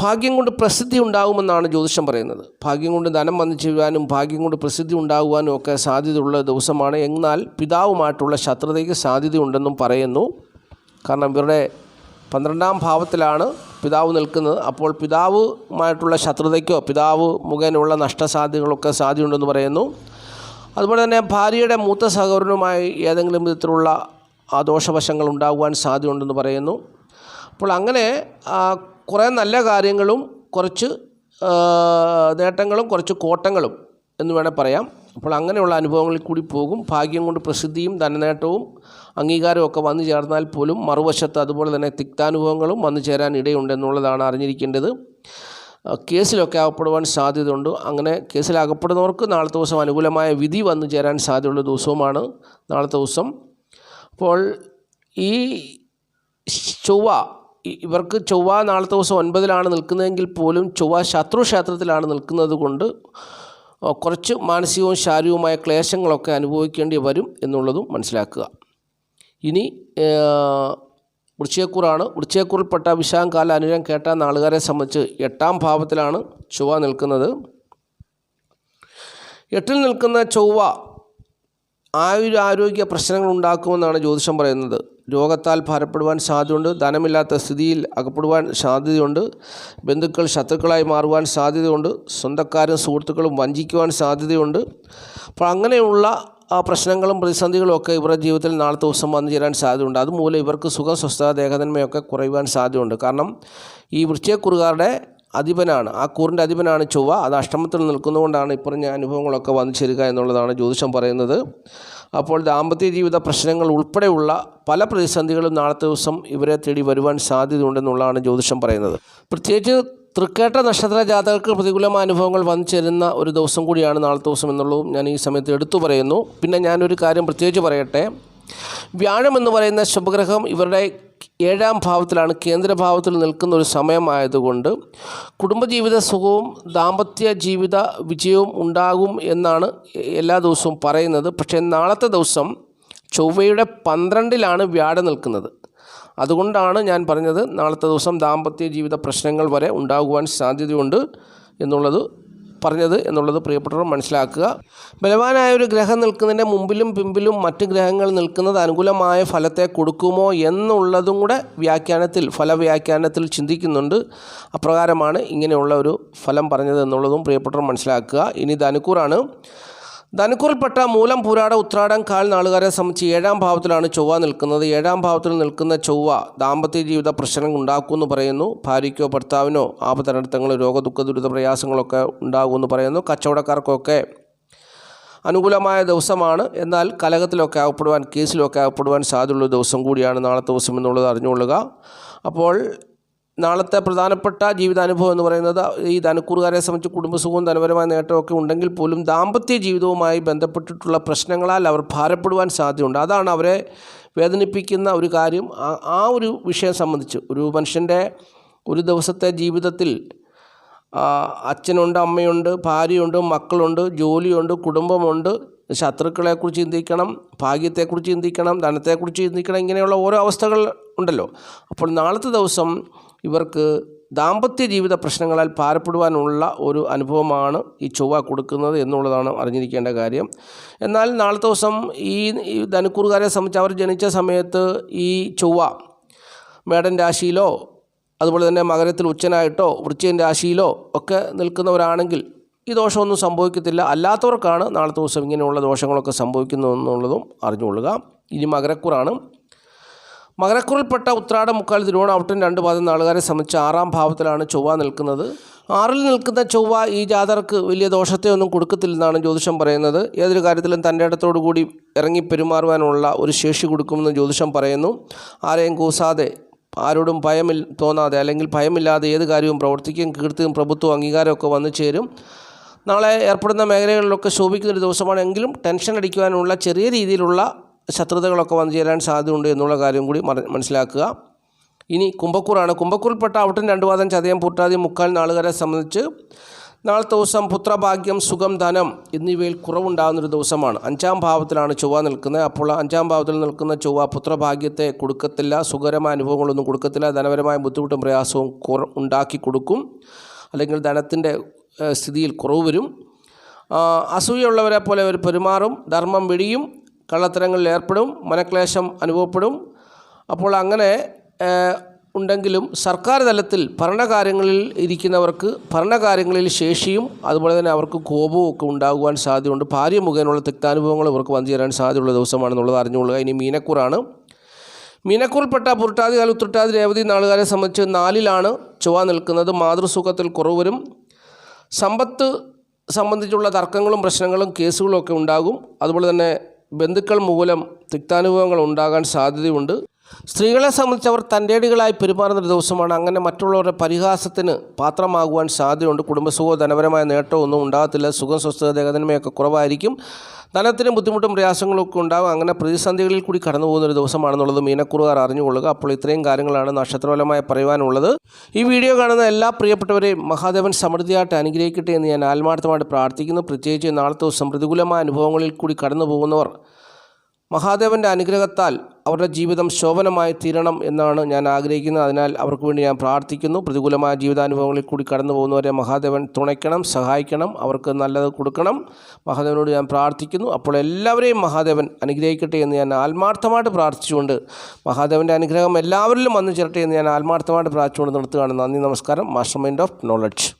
ഭാഗ്യം കൊണ്ട് പ്രസിദ്ധി ഉണ്ടാകുമെന്നാണ് ജ്യോതിഷം പറയുന്നത്. ഭാഗ്യം കൊണ്ട് ധനം വന്നു ചെയ്യുവാനും ഭാഗ്യം കൊണ്ട് പ്രസിദ്ധി ഉണ്ടാകുവാനും ഒക്കെ സാധ്യതയുള്ള ദിവസമാണ്. എന്നാൽ പിതാവുമായിട്ടുള്ള ശത്രുതയ്ക്ക് സാധ്യതയുണ്ടെന്നും പറയുന്നു. കാരണം ഇവരുടെ പന്ത്രണ്ടാം ഭാവത്തിലാണ് പിതാവ് നിൽക്കുന്നത്. അപ്പോൾ പിതാവുമായിട്ടുള്ള ശത്രുതയ്ക്കോ പിതാവ് മുഖേനയുള്ള നഷ്ടസാധ്യതകളൊക്കെ സാധ്യതയുണ്ടെന്ന് പറയുന്നു. അതുപോലെ തന്നെ ഭാര്യയുടെ മൂത്ത സഹോദരനുമായി ഏതെങ്കിലും വിധത്തിലുള്ള ആ ദോഷവശങ്ങൾ ഉണ്ടാകുവാൻ സാധ്യതയുണ്ടെന്ന് പറയുന്നു. അപ്പോൾ അങ്ങനെ കുറേ നല്ല കാര്യങ്ങളും കുറച്ച് നേട്ടങ്ങളും കുറച്ച് കോട്ടങ്ങളും എന്ന് വേണേൽ പറയാം. അപ്പോൾ അങ്ങനെയുള്ള അനുഭവങ്ങളിൽ കൂടി പോകും. ഭാഗ്യം കൊണ്ട് പ്രസിദ്ധിയും ധനനേട്ടവും അംഗീകാരവും ഒക്കെ വന്നു ചേർന്നാൽ പോലും മറുവശത്ത് അതുപോലെ തന്നെ തിക്താനുഭവങ്ങളും വന്നു ചേരാൻ ഇടയുണ്ടെന്നുള്ളതാണ് അറിഞ്ഞിരിക്കേണ്ടത്. കേസിലൊക്കെ അകപ്പെടുവാൻ സാധ്യതയുണ്ട്. അങ്ങനെ കേസിലകപ്പെടുന്നവർക്ക് നാളത്തെ ദിവസം അനുകൂലമായ വിധി വന്നു ചേരാൻ സാധ്യതയുള്ള ദിവസവുമാണ് നാളത്തെ ദിവസം. അപ്പോൾ ഈ ചൊവ്വ ഇവർക്ക് ചൊവ്വ നാളത്തെ ദിവസം ഒൻപതിലാണ് നിൽക്കുന്നതെങ്കിൽ പോലും ചൊവ്വ ശത്രുക്ഷേത്രത്തിലാണ് നിൽക്കുന്നത് കൊണ്ട് കുറച്ച് മാനസികവും ശാരീരികവുമായ ക്ലേശങ്ങളൊക്കെ അനുഭവിക്കേണ്ടി വരും എന്നുള്ളതും മനസ്സിലാക്കുക. ഇനി വൃശ്ചയക്കൂറാണ് വൃശ്ചയക്കൂറിൽപ്പെട്ട വിശാഖകാല അനുരം കേട്ട നാളുകാരെ സംബന്ധിച്ച് എട്ടാം ഭാവത്തിലാണ് ചൊവ്വ നിൽക്കുന്നത്. എട്ടിൽ നിൽക്കുന്ന ചൊവ്വ ആയുരാരോഗ്യ പ്രശ്നങ്ങൾ ഉണ്ടാക്കുമെന്നാണ് ജ്യോതിഷം പറയുന്നത്. രോഗത്താൽ ഭാരപ്പെടുവാൻ സാധ്യതയുണ്ട്. ധനമില്ലാത്ത സ്ഥിതിയിൽ അകപ്പെടുവാൻ സാധ്യതയുണ്ട്. ബന്ധുക്കൾ ശത്രുക്കളായി മാറുവാൻ സാധ്യതയുണ്ട്. സ്വന്തക്കാരും സുഹൃത്തുക്കളും വഞ്ചിക്കുവാൻ സാധ്യതയുണ്ട്. അപ്പോൾ അങ്ങനെയുള്ള ആ പ്രശ്നങ്ങളും പ്രതിസന്ധികളും ഒക്കെ ഇവരുടെ ജീവിതത്തിൽ നാളത്തെ ദിവസം വന്നു ചേരാൻ സാധ്യതയുണ്ട്. അതുമൂലം ഇവർക്ക് സുഖം സ്വസ്ഥത ദേഹതന്മയൊക്കെ കുറയുവാൻ സാധ്യതയുണ്ട്. കാരണം ഈ വൃശ്ചയക്കുറുകാരുടെ അധിപനാണ്. ആ കൂറിന്റെ അധിപനാണ് ചൊവ്വ. അത് അഷ്ടമത്തിൽ നിൽക്കുന്നതുകൊണ്ടാണ് ഇപ്പറഞ്ഞ അനുഭവങ്ങളൊക്കെ വന്നു ചേരുക എന്നുള്ളതാണ് ജ്യോതിഷം പറയുന്നത്. അപ്പോൾ ദാമ്പത്യ ജീവിത പ്രശ്നങ്ങൾ ഉൾപ്പെടെയുള്ള പല പ്രതിസന്ധികളും നാളത്തെ ദിവസം ഇവരെ തേടി വരുവാൻ സാധ്യതയുണ്ടെന്നുള്ളതാണ് ജ്യോതിഷം പറയുന്നത്. പ്രത്യേകിച്ച് തൃക്കേട്ട നക്ഷത്ര ജാതകർക്ക് പ്രതികൂലമായ അനുഭവങ്ങൾ വന്നു ചേരുന്ന ഒരു ദിവസം കൂടിയാണ് നാളത്തെ ദിവസം എന്നുള്ളതും ഞാൻ ഈ സമയത്ത് എടുത്തു പറയുന്നു. പിന്നെ ഞാനൊരു കാര്യം പ്രത്യേകിച്ച് പറയട്ടെ. വ്യാഴം എന്ന് പറയുന്ന ശുഭഗ്രഹം ഇവരുടെ ഏഴാം ഭാവത്തിലാണ് കേന്ദ്രഭാവത്തിൽ നിൽക്കുന്ന ഒരു സമയമായതുകൊണ്ട് കുടുംബജീവിത സുഖവും ദാമ്പത്യ ജീവിത വിജയവും ഉണ്ടാകും എന്നാണ് എല്ലാ ദിവസവും പറയുന്നത്. പക്ഷേ നാളത്തെ ദിവസം ചൊവ്വയുടെ പന്ത്രണ്ടിലാണ് വ്യാഴം നിൽക്കുന്നത്. അതുകൊണ്ടാണ് ഞാൻ പറഞ്ഞത് നാളത്തെ ദിവസം ദാമ്പത്യ ജീവിത പ്രശ്നങ്ങൾ വരെ ഉണ്ടാകുവാൻ സാധ്യതയുണ്ട് എന്നുള്ളത് പറഞ്ഞത് എന്നുള്ളത് പ്രിയപ്പെട്ടവർ മനസ്സിലാക്കുക. ബലവാനായ ഒരു ഗ്രഹം നിൽക്കുന്നതിന്റെ മുമ്പിലും പിമ്പിലും മറ്റ് ഗ്രഹങ്ങൾ നിൽക്കുന്നത് അനുകൂലമായ ഫലത്തെ കൊടുക്കുമോ എന്നുള്ളതും കൂടെ വ്യാഖ്യാനത്തിൽ ഫലവ്യാഖ്യാനത്തിൽ ചിന്തിക്കുന്നുണ്ട്. അപ്രകാരമാണ് ഇങ്ങനെയുള്ള ഒരു ഫലം പറഞ്ഞത് എന്നുള്ളതും പ്രിയപ്പെട്ടവർ മനസ്സിലാക്കുക. ഇനി ധനുക്കൂറാണ്. ധനുക്കൂറിൽപ്പെട്ട മൂലം പുരാട ഉത്രാടം കാൽ നാളുകാരെ സംബന്ധിച്ച് ഏഴാം ഭാവത്തിലാണ് ചൊവ്വ നിൽക്കുന്നത്. ഏഴാം ഭാവത്തിൽ നിൽക്കുന്ന ചൊവ്വ ദാമ്പത്യ ജീവിത പ്രശ്നങ്ങൾ ഉണ്ടാക്കുമെന്ന് പറയുന്നു. ഭാര്യയ്ക്കോ ഭർത്താവിനോ ആപതനർത്ഥങ്ങൾ രോഗദുഃഖ ദുരിത പ്രയാസങ്ങളൊക്കെ ഉണ്ടാകുമെന്ന് പറയുന്നു. കച്ചവടക്കാർക്കൊക്കെ അനുകൂലമായ ദിവസമാണ്. എന്നാൽ കലഹത്തിലൊക്കെ അകപ്പെടുവാൻ കേസിലൊക്കെ അകപ്പെടുവാൻ സാധ്യതയുള്ള ദിവസം കൂടിയാണ് നാളത്തെ ദിവസം എന്നുള്ളത് അറിഞ്ഞുകൊള്ളുക. അപ്പോൾ നാളത്തെ പ്രധാനപ്പെട്ട ജീവിതാനുഭവം എന്ന് പറയുന്നത് ഈ ധനക്കൂറുകാരെ സംബന്ധിച്ച് കുടുംബസുഖവും ധനപരമായ നേട്ടമൊക്കെ ഉണ്ടെങ്കിൽ പോലും ദാമ്പത്യ ജീവിതവുമായി ബന്ധപ്പെട്ടിട്ടുള്ള പ്രശ്നങ്ങളാൽ അവർ ഭാരപ്പെടുവാൻ സാധ്യതയുണ്ട്. അതാണ് അവരെ വേദനിപ്പിക്കുന്ന ഒരു കാര്യം. ആ- ഒരു വിഷയം സംബന്ധിച്ച് ഒരു മനുഷ്യന്റെ ഒരു ദിവസത്തെ ജീവിതത്തിൽ അച്ഛനുണ്ട് അമ്മയുണ്ട് ഭാര്യയുണ്ട് മക്കളുണ്ട് ജോലിയുണ്ട് കുടുംബമുണ്ട്. ശത്രുക്കളെക്കുറിച്ച് ചിന്തിക്കണം ഭാഗ്യത്തെക്കുറിച്ച് ചിന്തിക്കണം ധനത്തെക്കുറിച്ച് ചിന്തിക്കണം ഇങ്ങനെയുള്ള ഓരോ അവസ്ഥകൾ ഉണ്ടല്ലോ. അപ്പോൾ നാളത്തെ ദിവസം ഇവർക്ക് ദാമ്പത്യ ജീവിത പ്രശ്നങ്ങളാൽ ഭാരപ്പെടുവാനുള്ള ഒരു അനുഭവമാണ് ഈ ചൊവ്വ കൊടുക്കുന്നത് എന്നുള്ളതാണ് അറിഞ്ഞിരിക്കേണ്ട കാര്യം. എന്നാൽ നാളത്തെ ദിവസം ഈ ഈ ധനുക്കൂറുകാരെ സംബന്ധിച്ച് അവർ ജനിച്ച സമയത്ത് ഈ ചൊവ്വ മേടൻ രാശിയിലോ അതുപോലെ തന്നെ മകരത്തിൽ ഉച്ചനായിട്ടോ വൃശ്ചികൻ രാശിയിലോ ഒക്കെ നിൽക്കുന്നവരാണെങ്കിൽ ഈ ദോഷമൊന്നും സംഭവിക്കത്തില്ല. അല്ലാത്തവർക്കാണ് നാളത്തെ ദിവസം ഇങ്ങനെയുള്ള ദോഷങ്ങളൊക്കെ സംഭവിക്കുന്നു എന്നുള്ളതും അറിഞ്ഞുകൊള്ളുക. ഇനി മകരക്കൂറാണ്. മകരക്കുറിൽപ്പെട്ട ഉത്രാടം മുക്കാൽ തിരുവോണാവട്ടം രണ്ട് പാദം നാളുകാരെ സംബന്ധിച്ച് ആറാം ഭാവത്തിലാണ് ചൊവ്വ നിൽക്കുന്നത്. ആറിൽ നിൽക്കുന്ന ചൊവ്വ ഈ ജാതർക്ക് വലിയ ദോഷത്തെ ഒന്നും കൊടുക്കത്തില്ലെന്നാണ് ജ്യോതിഷം പറയുന്നത്. ഏതൊരു കാര്യത്തിലും തന്റെ ഇടത്തോടു കൂടി ഇറങ്ങി പെരുമാറുവാനുള്ള ഒരു ശേഷി കൊടുക്കുമെന്ന് ജ്യോതിഷം പറയുന്നു. ആരെയും കൂസാതെ ആരോടും ഭയമിൽ തോന്നാതെ അല്ലെങ്കിൽ ഭയമില്ലാതെ ഏത് കാര്യവും പ്രവർത്തിക്കും കീർത്തിയും പ്രഭുത്വവും അംഗീകാരമൊക്കെ വന്നു ചേരും. നാളെ ഏർപ്പെടുന്ന മേഖലകളിലൊക്കെ ശോഭിക്കുന്നൊരു ദിവസമാണെങ്കിലും ടെൻഷൻ അടിക്കുവാനുള്ള ചെറിയ രീതിയിലുള്ള ശത്രുതകളൊക്കെ വന്നു ചേരാൻ സാധ്യതയുണ്ട് എന്നുള്ള കാര്യം കൂടി മന- മനസ്സിലാക്കുക. ഇനി കുംഭക്കൂറാണ്. കുംഭക്കൂറിൽപ്പെട്ട ഔട്ടൻ രണ്ടു വാദം ചതയം പൂട്ടാതി മുക്കാൽ നാളുകാരെ സംബന്ധിച്ച് നാളത്തെ ദിവസം പുത്രഭാഗ്യം സുഖം ധനം എന്നിവയിൽ കുറവുണ്ടാകുന്നൊരു ദിവസമാണ്. അഞ്ചാം ഭാവത്തിലാണ് ചൊവ്വ നിൽക്കുന്നത്. അപ്പോൾ അഞ്ചാം ഭാവത്തിൽ നിൽക്കുന്ന ചൊവ്വ പുത്രഭാഗ്യത്തെ കൊടുക്കത്തില്ല. സുഖകരമായ അനുഭവങ്ങളൊന്നും കൊടുക്കത്തില്ല. ധനപരമായ ബുദ്ധിമുട്ടും പ്രയാസവും ഉണ്ടാക്കി കൊടുക്കും. അല്ലെങ്കിൽ ധനത്തിന്റെ സ്ഥിതിയിൽ കുറവ് വരും. അസൂയുള്ളവരെ പോലെ അവർ പെരുമാറും. ധർമ്മം വെടിയും കള്ളത്തരങ്ങളിൽ ഏർപ്പെടും മനക്ലേശം അനുഭവപ്പെടും. അപ്പോൾ അങ്ങനെ ഉണ്ടെങ്കിലും സർക്കാർ തലത്തിൽ ഭരണകാര്യങ്ങളിൽ ഇരിക്കുന്നവർക്ക് ഭരണകാര്യങ്ങളിൽ ശേഷിയും അതുപോലെ തന്നെ അവർക്ക് കോപവും ഒക്കെ ഉണ്ടാകുവാൻ സാധ്യതയുണ്ട്. ഭാര്യ മുഖേനയുള്ള തിക്താനുഭവങ്ങൾ ഇവർക്ക് വന്നു ചേരാൻ സാധ്യതയുള്ള ദിവസമാണെന്നുള്ളത് അറിഞ്ഞുകൊള്ളുക. ഇനി മീനക്കൂറാണ്. മീനക്കൂറിൽപ്പെട്ട പുരട്ടാതി കാല ഉത്രട്ടാതി രേവതി നാളുകാരെ സംബന്ധിച്ച് നാലിലാണ് ചൊവ്വ നിൽക്കുന്നത്. മാതൃസുഖത്തിൽ കുറവ് വരും. സമ്പത്ത് സംബന്ധിച്ചുള്ള തർക്കങ്ങളും പ്രശ്നങ്ങളും കേസുകളും ഒക്കെ ഉണ്ടാകും. അതുപോലെ തന്നെ ബന്ധുക്കൾ മൂലം തിക്താനുഭവങ്ങൾ ഉണ്ടാകാൻ സാധ്യതയുണ്ട്. സ്ത്രീകളെ സംബന്ധിച്ച് അവർ തന്റെടികളായി പെരുമാറുന്ന ഒരു ദിവസമാണ്. അങ്ങനെ മറ്റുള്ളവരുടെ പരിഹാസത്തിന് പാത്രമാകുവാൻ സാധ്യതയുണ്ട്. കുടുംബസുഖമോ ധനപരമായ നേട്ടമോ ഒന്നും ഉണ്ടാകത്തില്ല. സുഖം സ്വസ്ഥത ദേഹതന്മയൊക്കെ കുറവായിരിക്കും. ധനത്തിന് ബുദ്ധിമുട്ടും പ്രയാസങ്ങളൊക്കെ ഉണ്ടാകും അങ്ങനെ പ്രതിസന്ധികളിൽ കൂടി കടന്നു പോകുന്ന ഒരു ദിവസമാണെന്നുള്ളത് മീനക്കുറുകാർ അറിഞ്ഞുകൊള്ളുക. അപ്പോൾ ഇത്രയും കാര്യങ്ങളാണ് നക്ഷത്രഫലമായി പറയുവാനുള്ളത്. ഈ വീഡിയോ കാണുന്ന എല്ലാ പ്രിയപ്പെട്ടവരെയും മഹാദേവൻ സമൃദ്ധിയായിട്ട് അനുഗ്രഹിക്കട്ടെ എന്ന് ഞാൻ ആത്മാർത്ഥമായിട്ട് പ്രാർത്ഥിക്കുന്നു. പ്രത്യേകിച്ച് നാളത്തെ ദിവസം പ്രതികൂലമായ അനുഭവങ്ങളിൽ കൂടി കടന്നു പോകുന്നവർ മഹാദേവന്റെ അനുഗ്രഹത്താൽ അവരുടെ ജീവിതം ശോഭനമായി തീരണം എന്നാണ് ഞാൻ ആഗ്രഹിക്കുന്നത്. അതിനാൽ അവർക്ക് വേണ്ടി ഞാൻ പ്രാർത്ഥിക്കുന്നു. പ്രതികൂലമായ ജീവിതാനുഭവങ്ങളിൽ കൂടി കടന്നു പോകുന്നവരെ മഹാദേവൻ തുണയ്ക്കണം സഹായിക്കണം അവർക്ക് നല്ലത് കൊടുക്കണം. മഹാദേവനോട് ഞാൻ പ്രാർത്ഥിക്കുന്നു. അപ്പോൾ എല്ലാവരെയും മഹാദേവൻ അനുഗ്രഹിക്കട്ടെ എന്ന് ഞാൻ ആത്മാർത്ഥമായിട്ട് പ്രാർത്ഥിച്ചുകൊണ്ട് മഹാദേവന്റെ അനുഗ്രഹം എല്ലാവരിലും വന്നു ചേരട്ടെ എന്ന് ഞാൻ ആത്മാർത്ഥമായിട്ട് പ്രാർത്ഥിച്ചുകൊണ്ട് നിർത്തുകയാണ്. നന്ദി നമസ്കാരം. Master mind of knowledge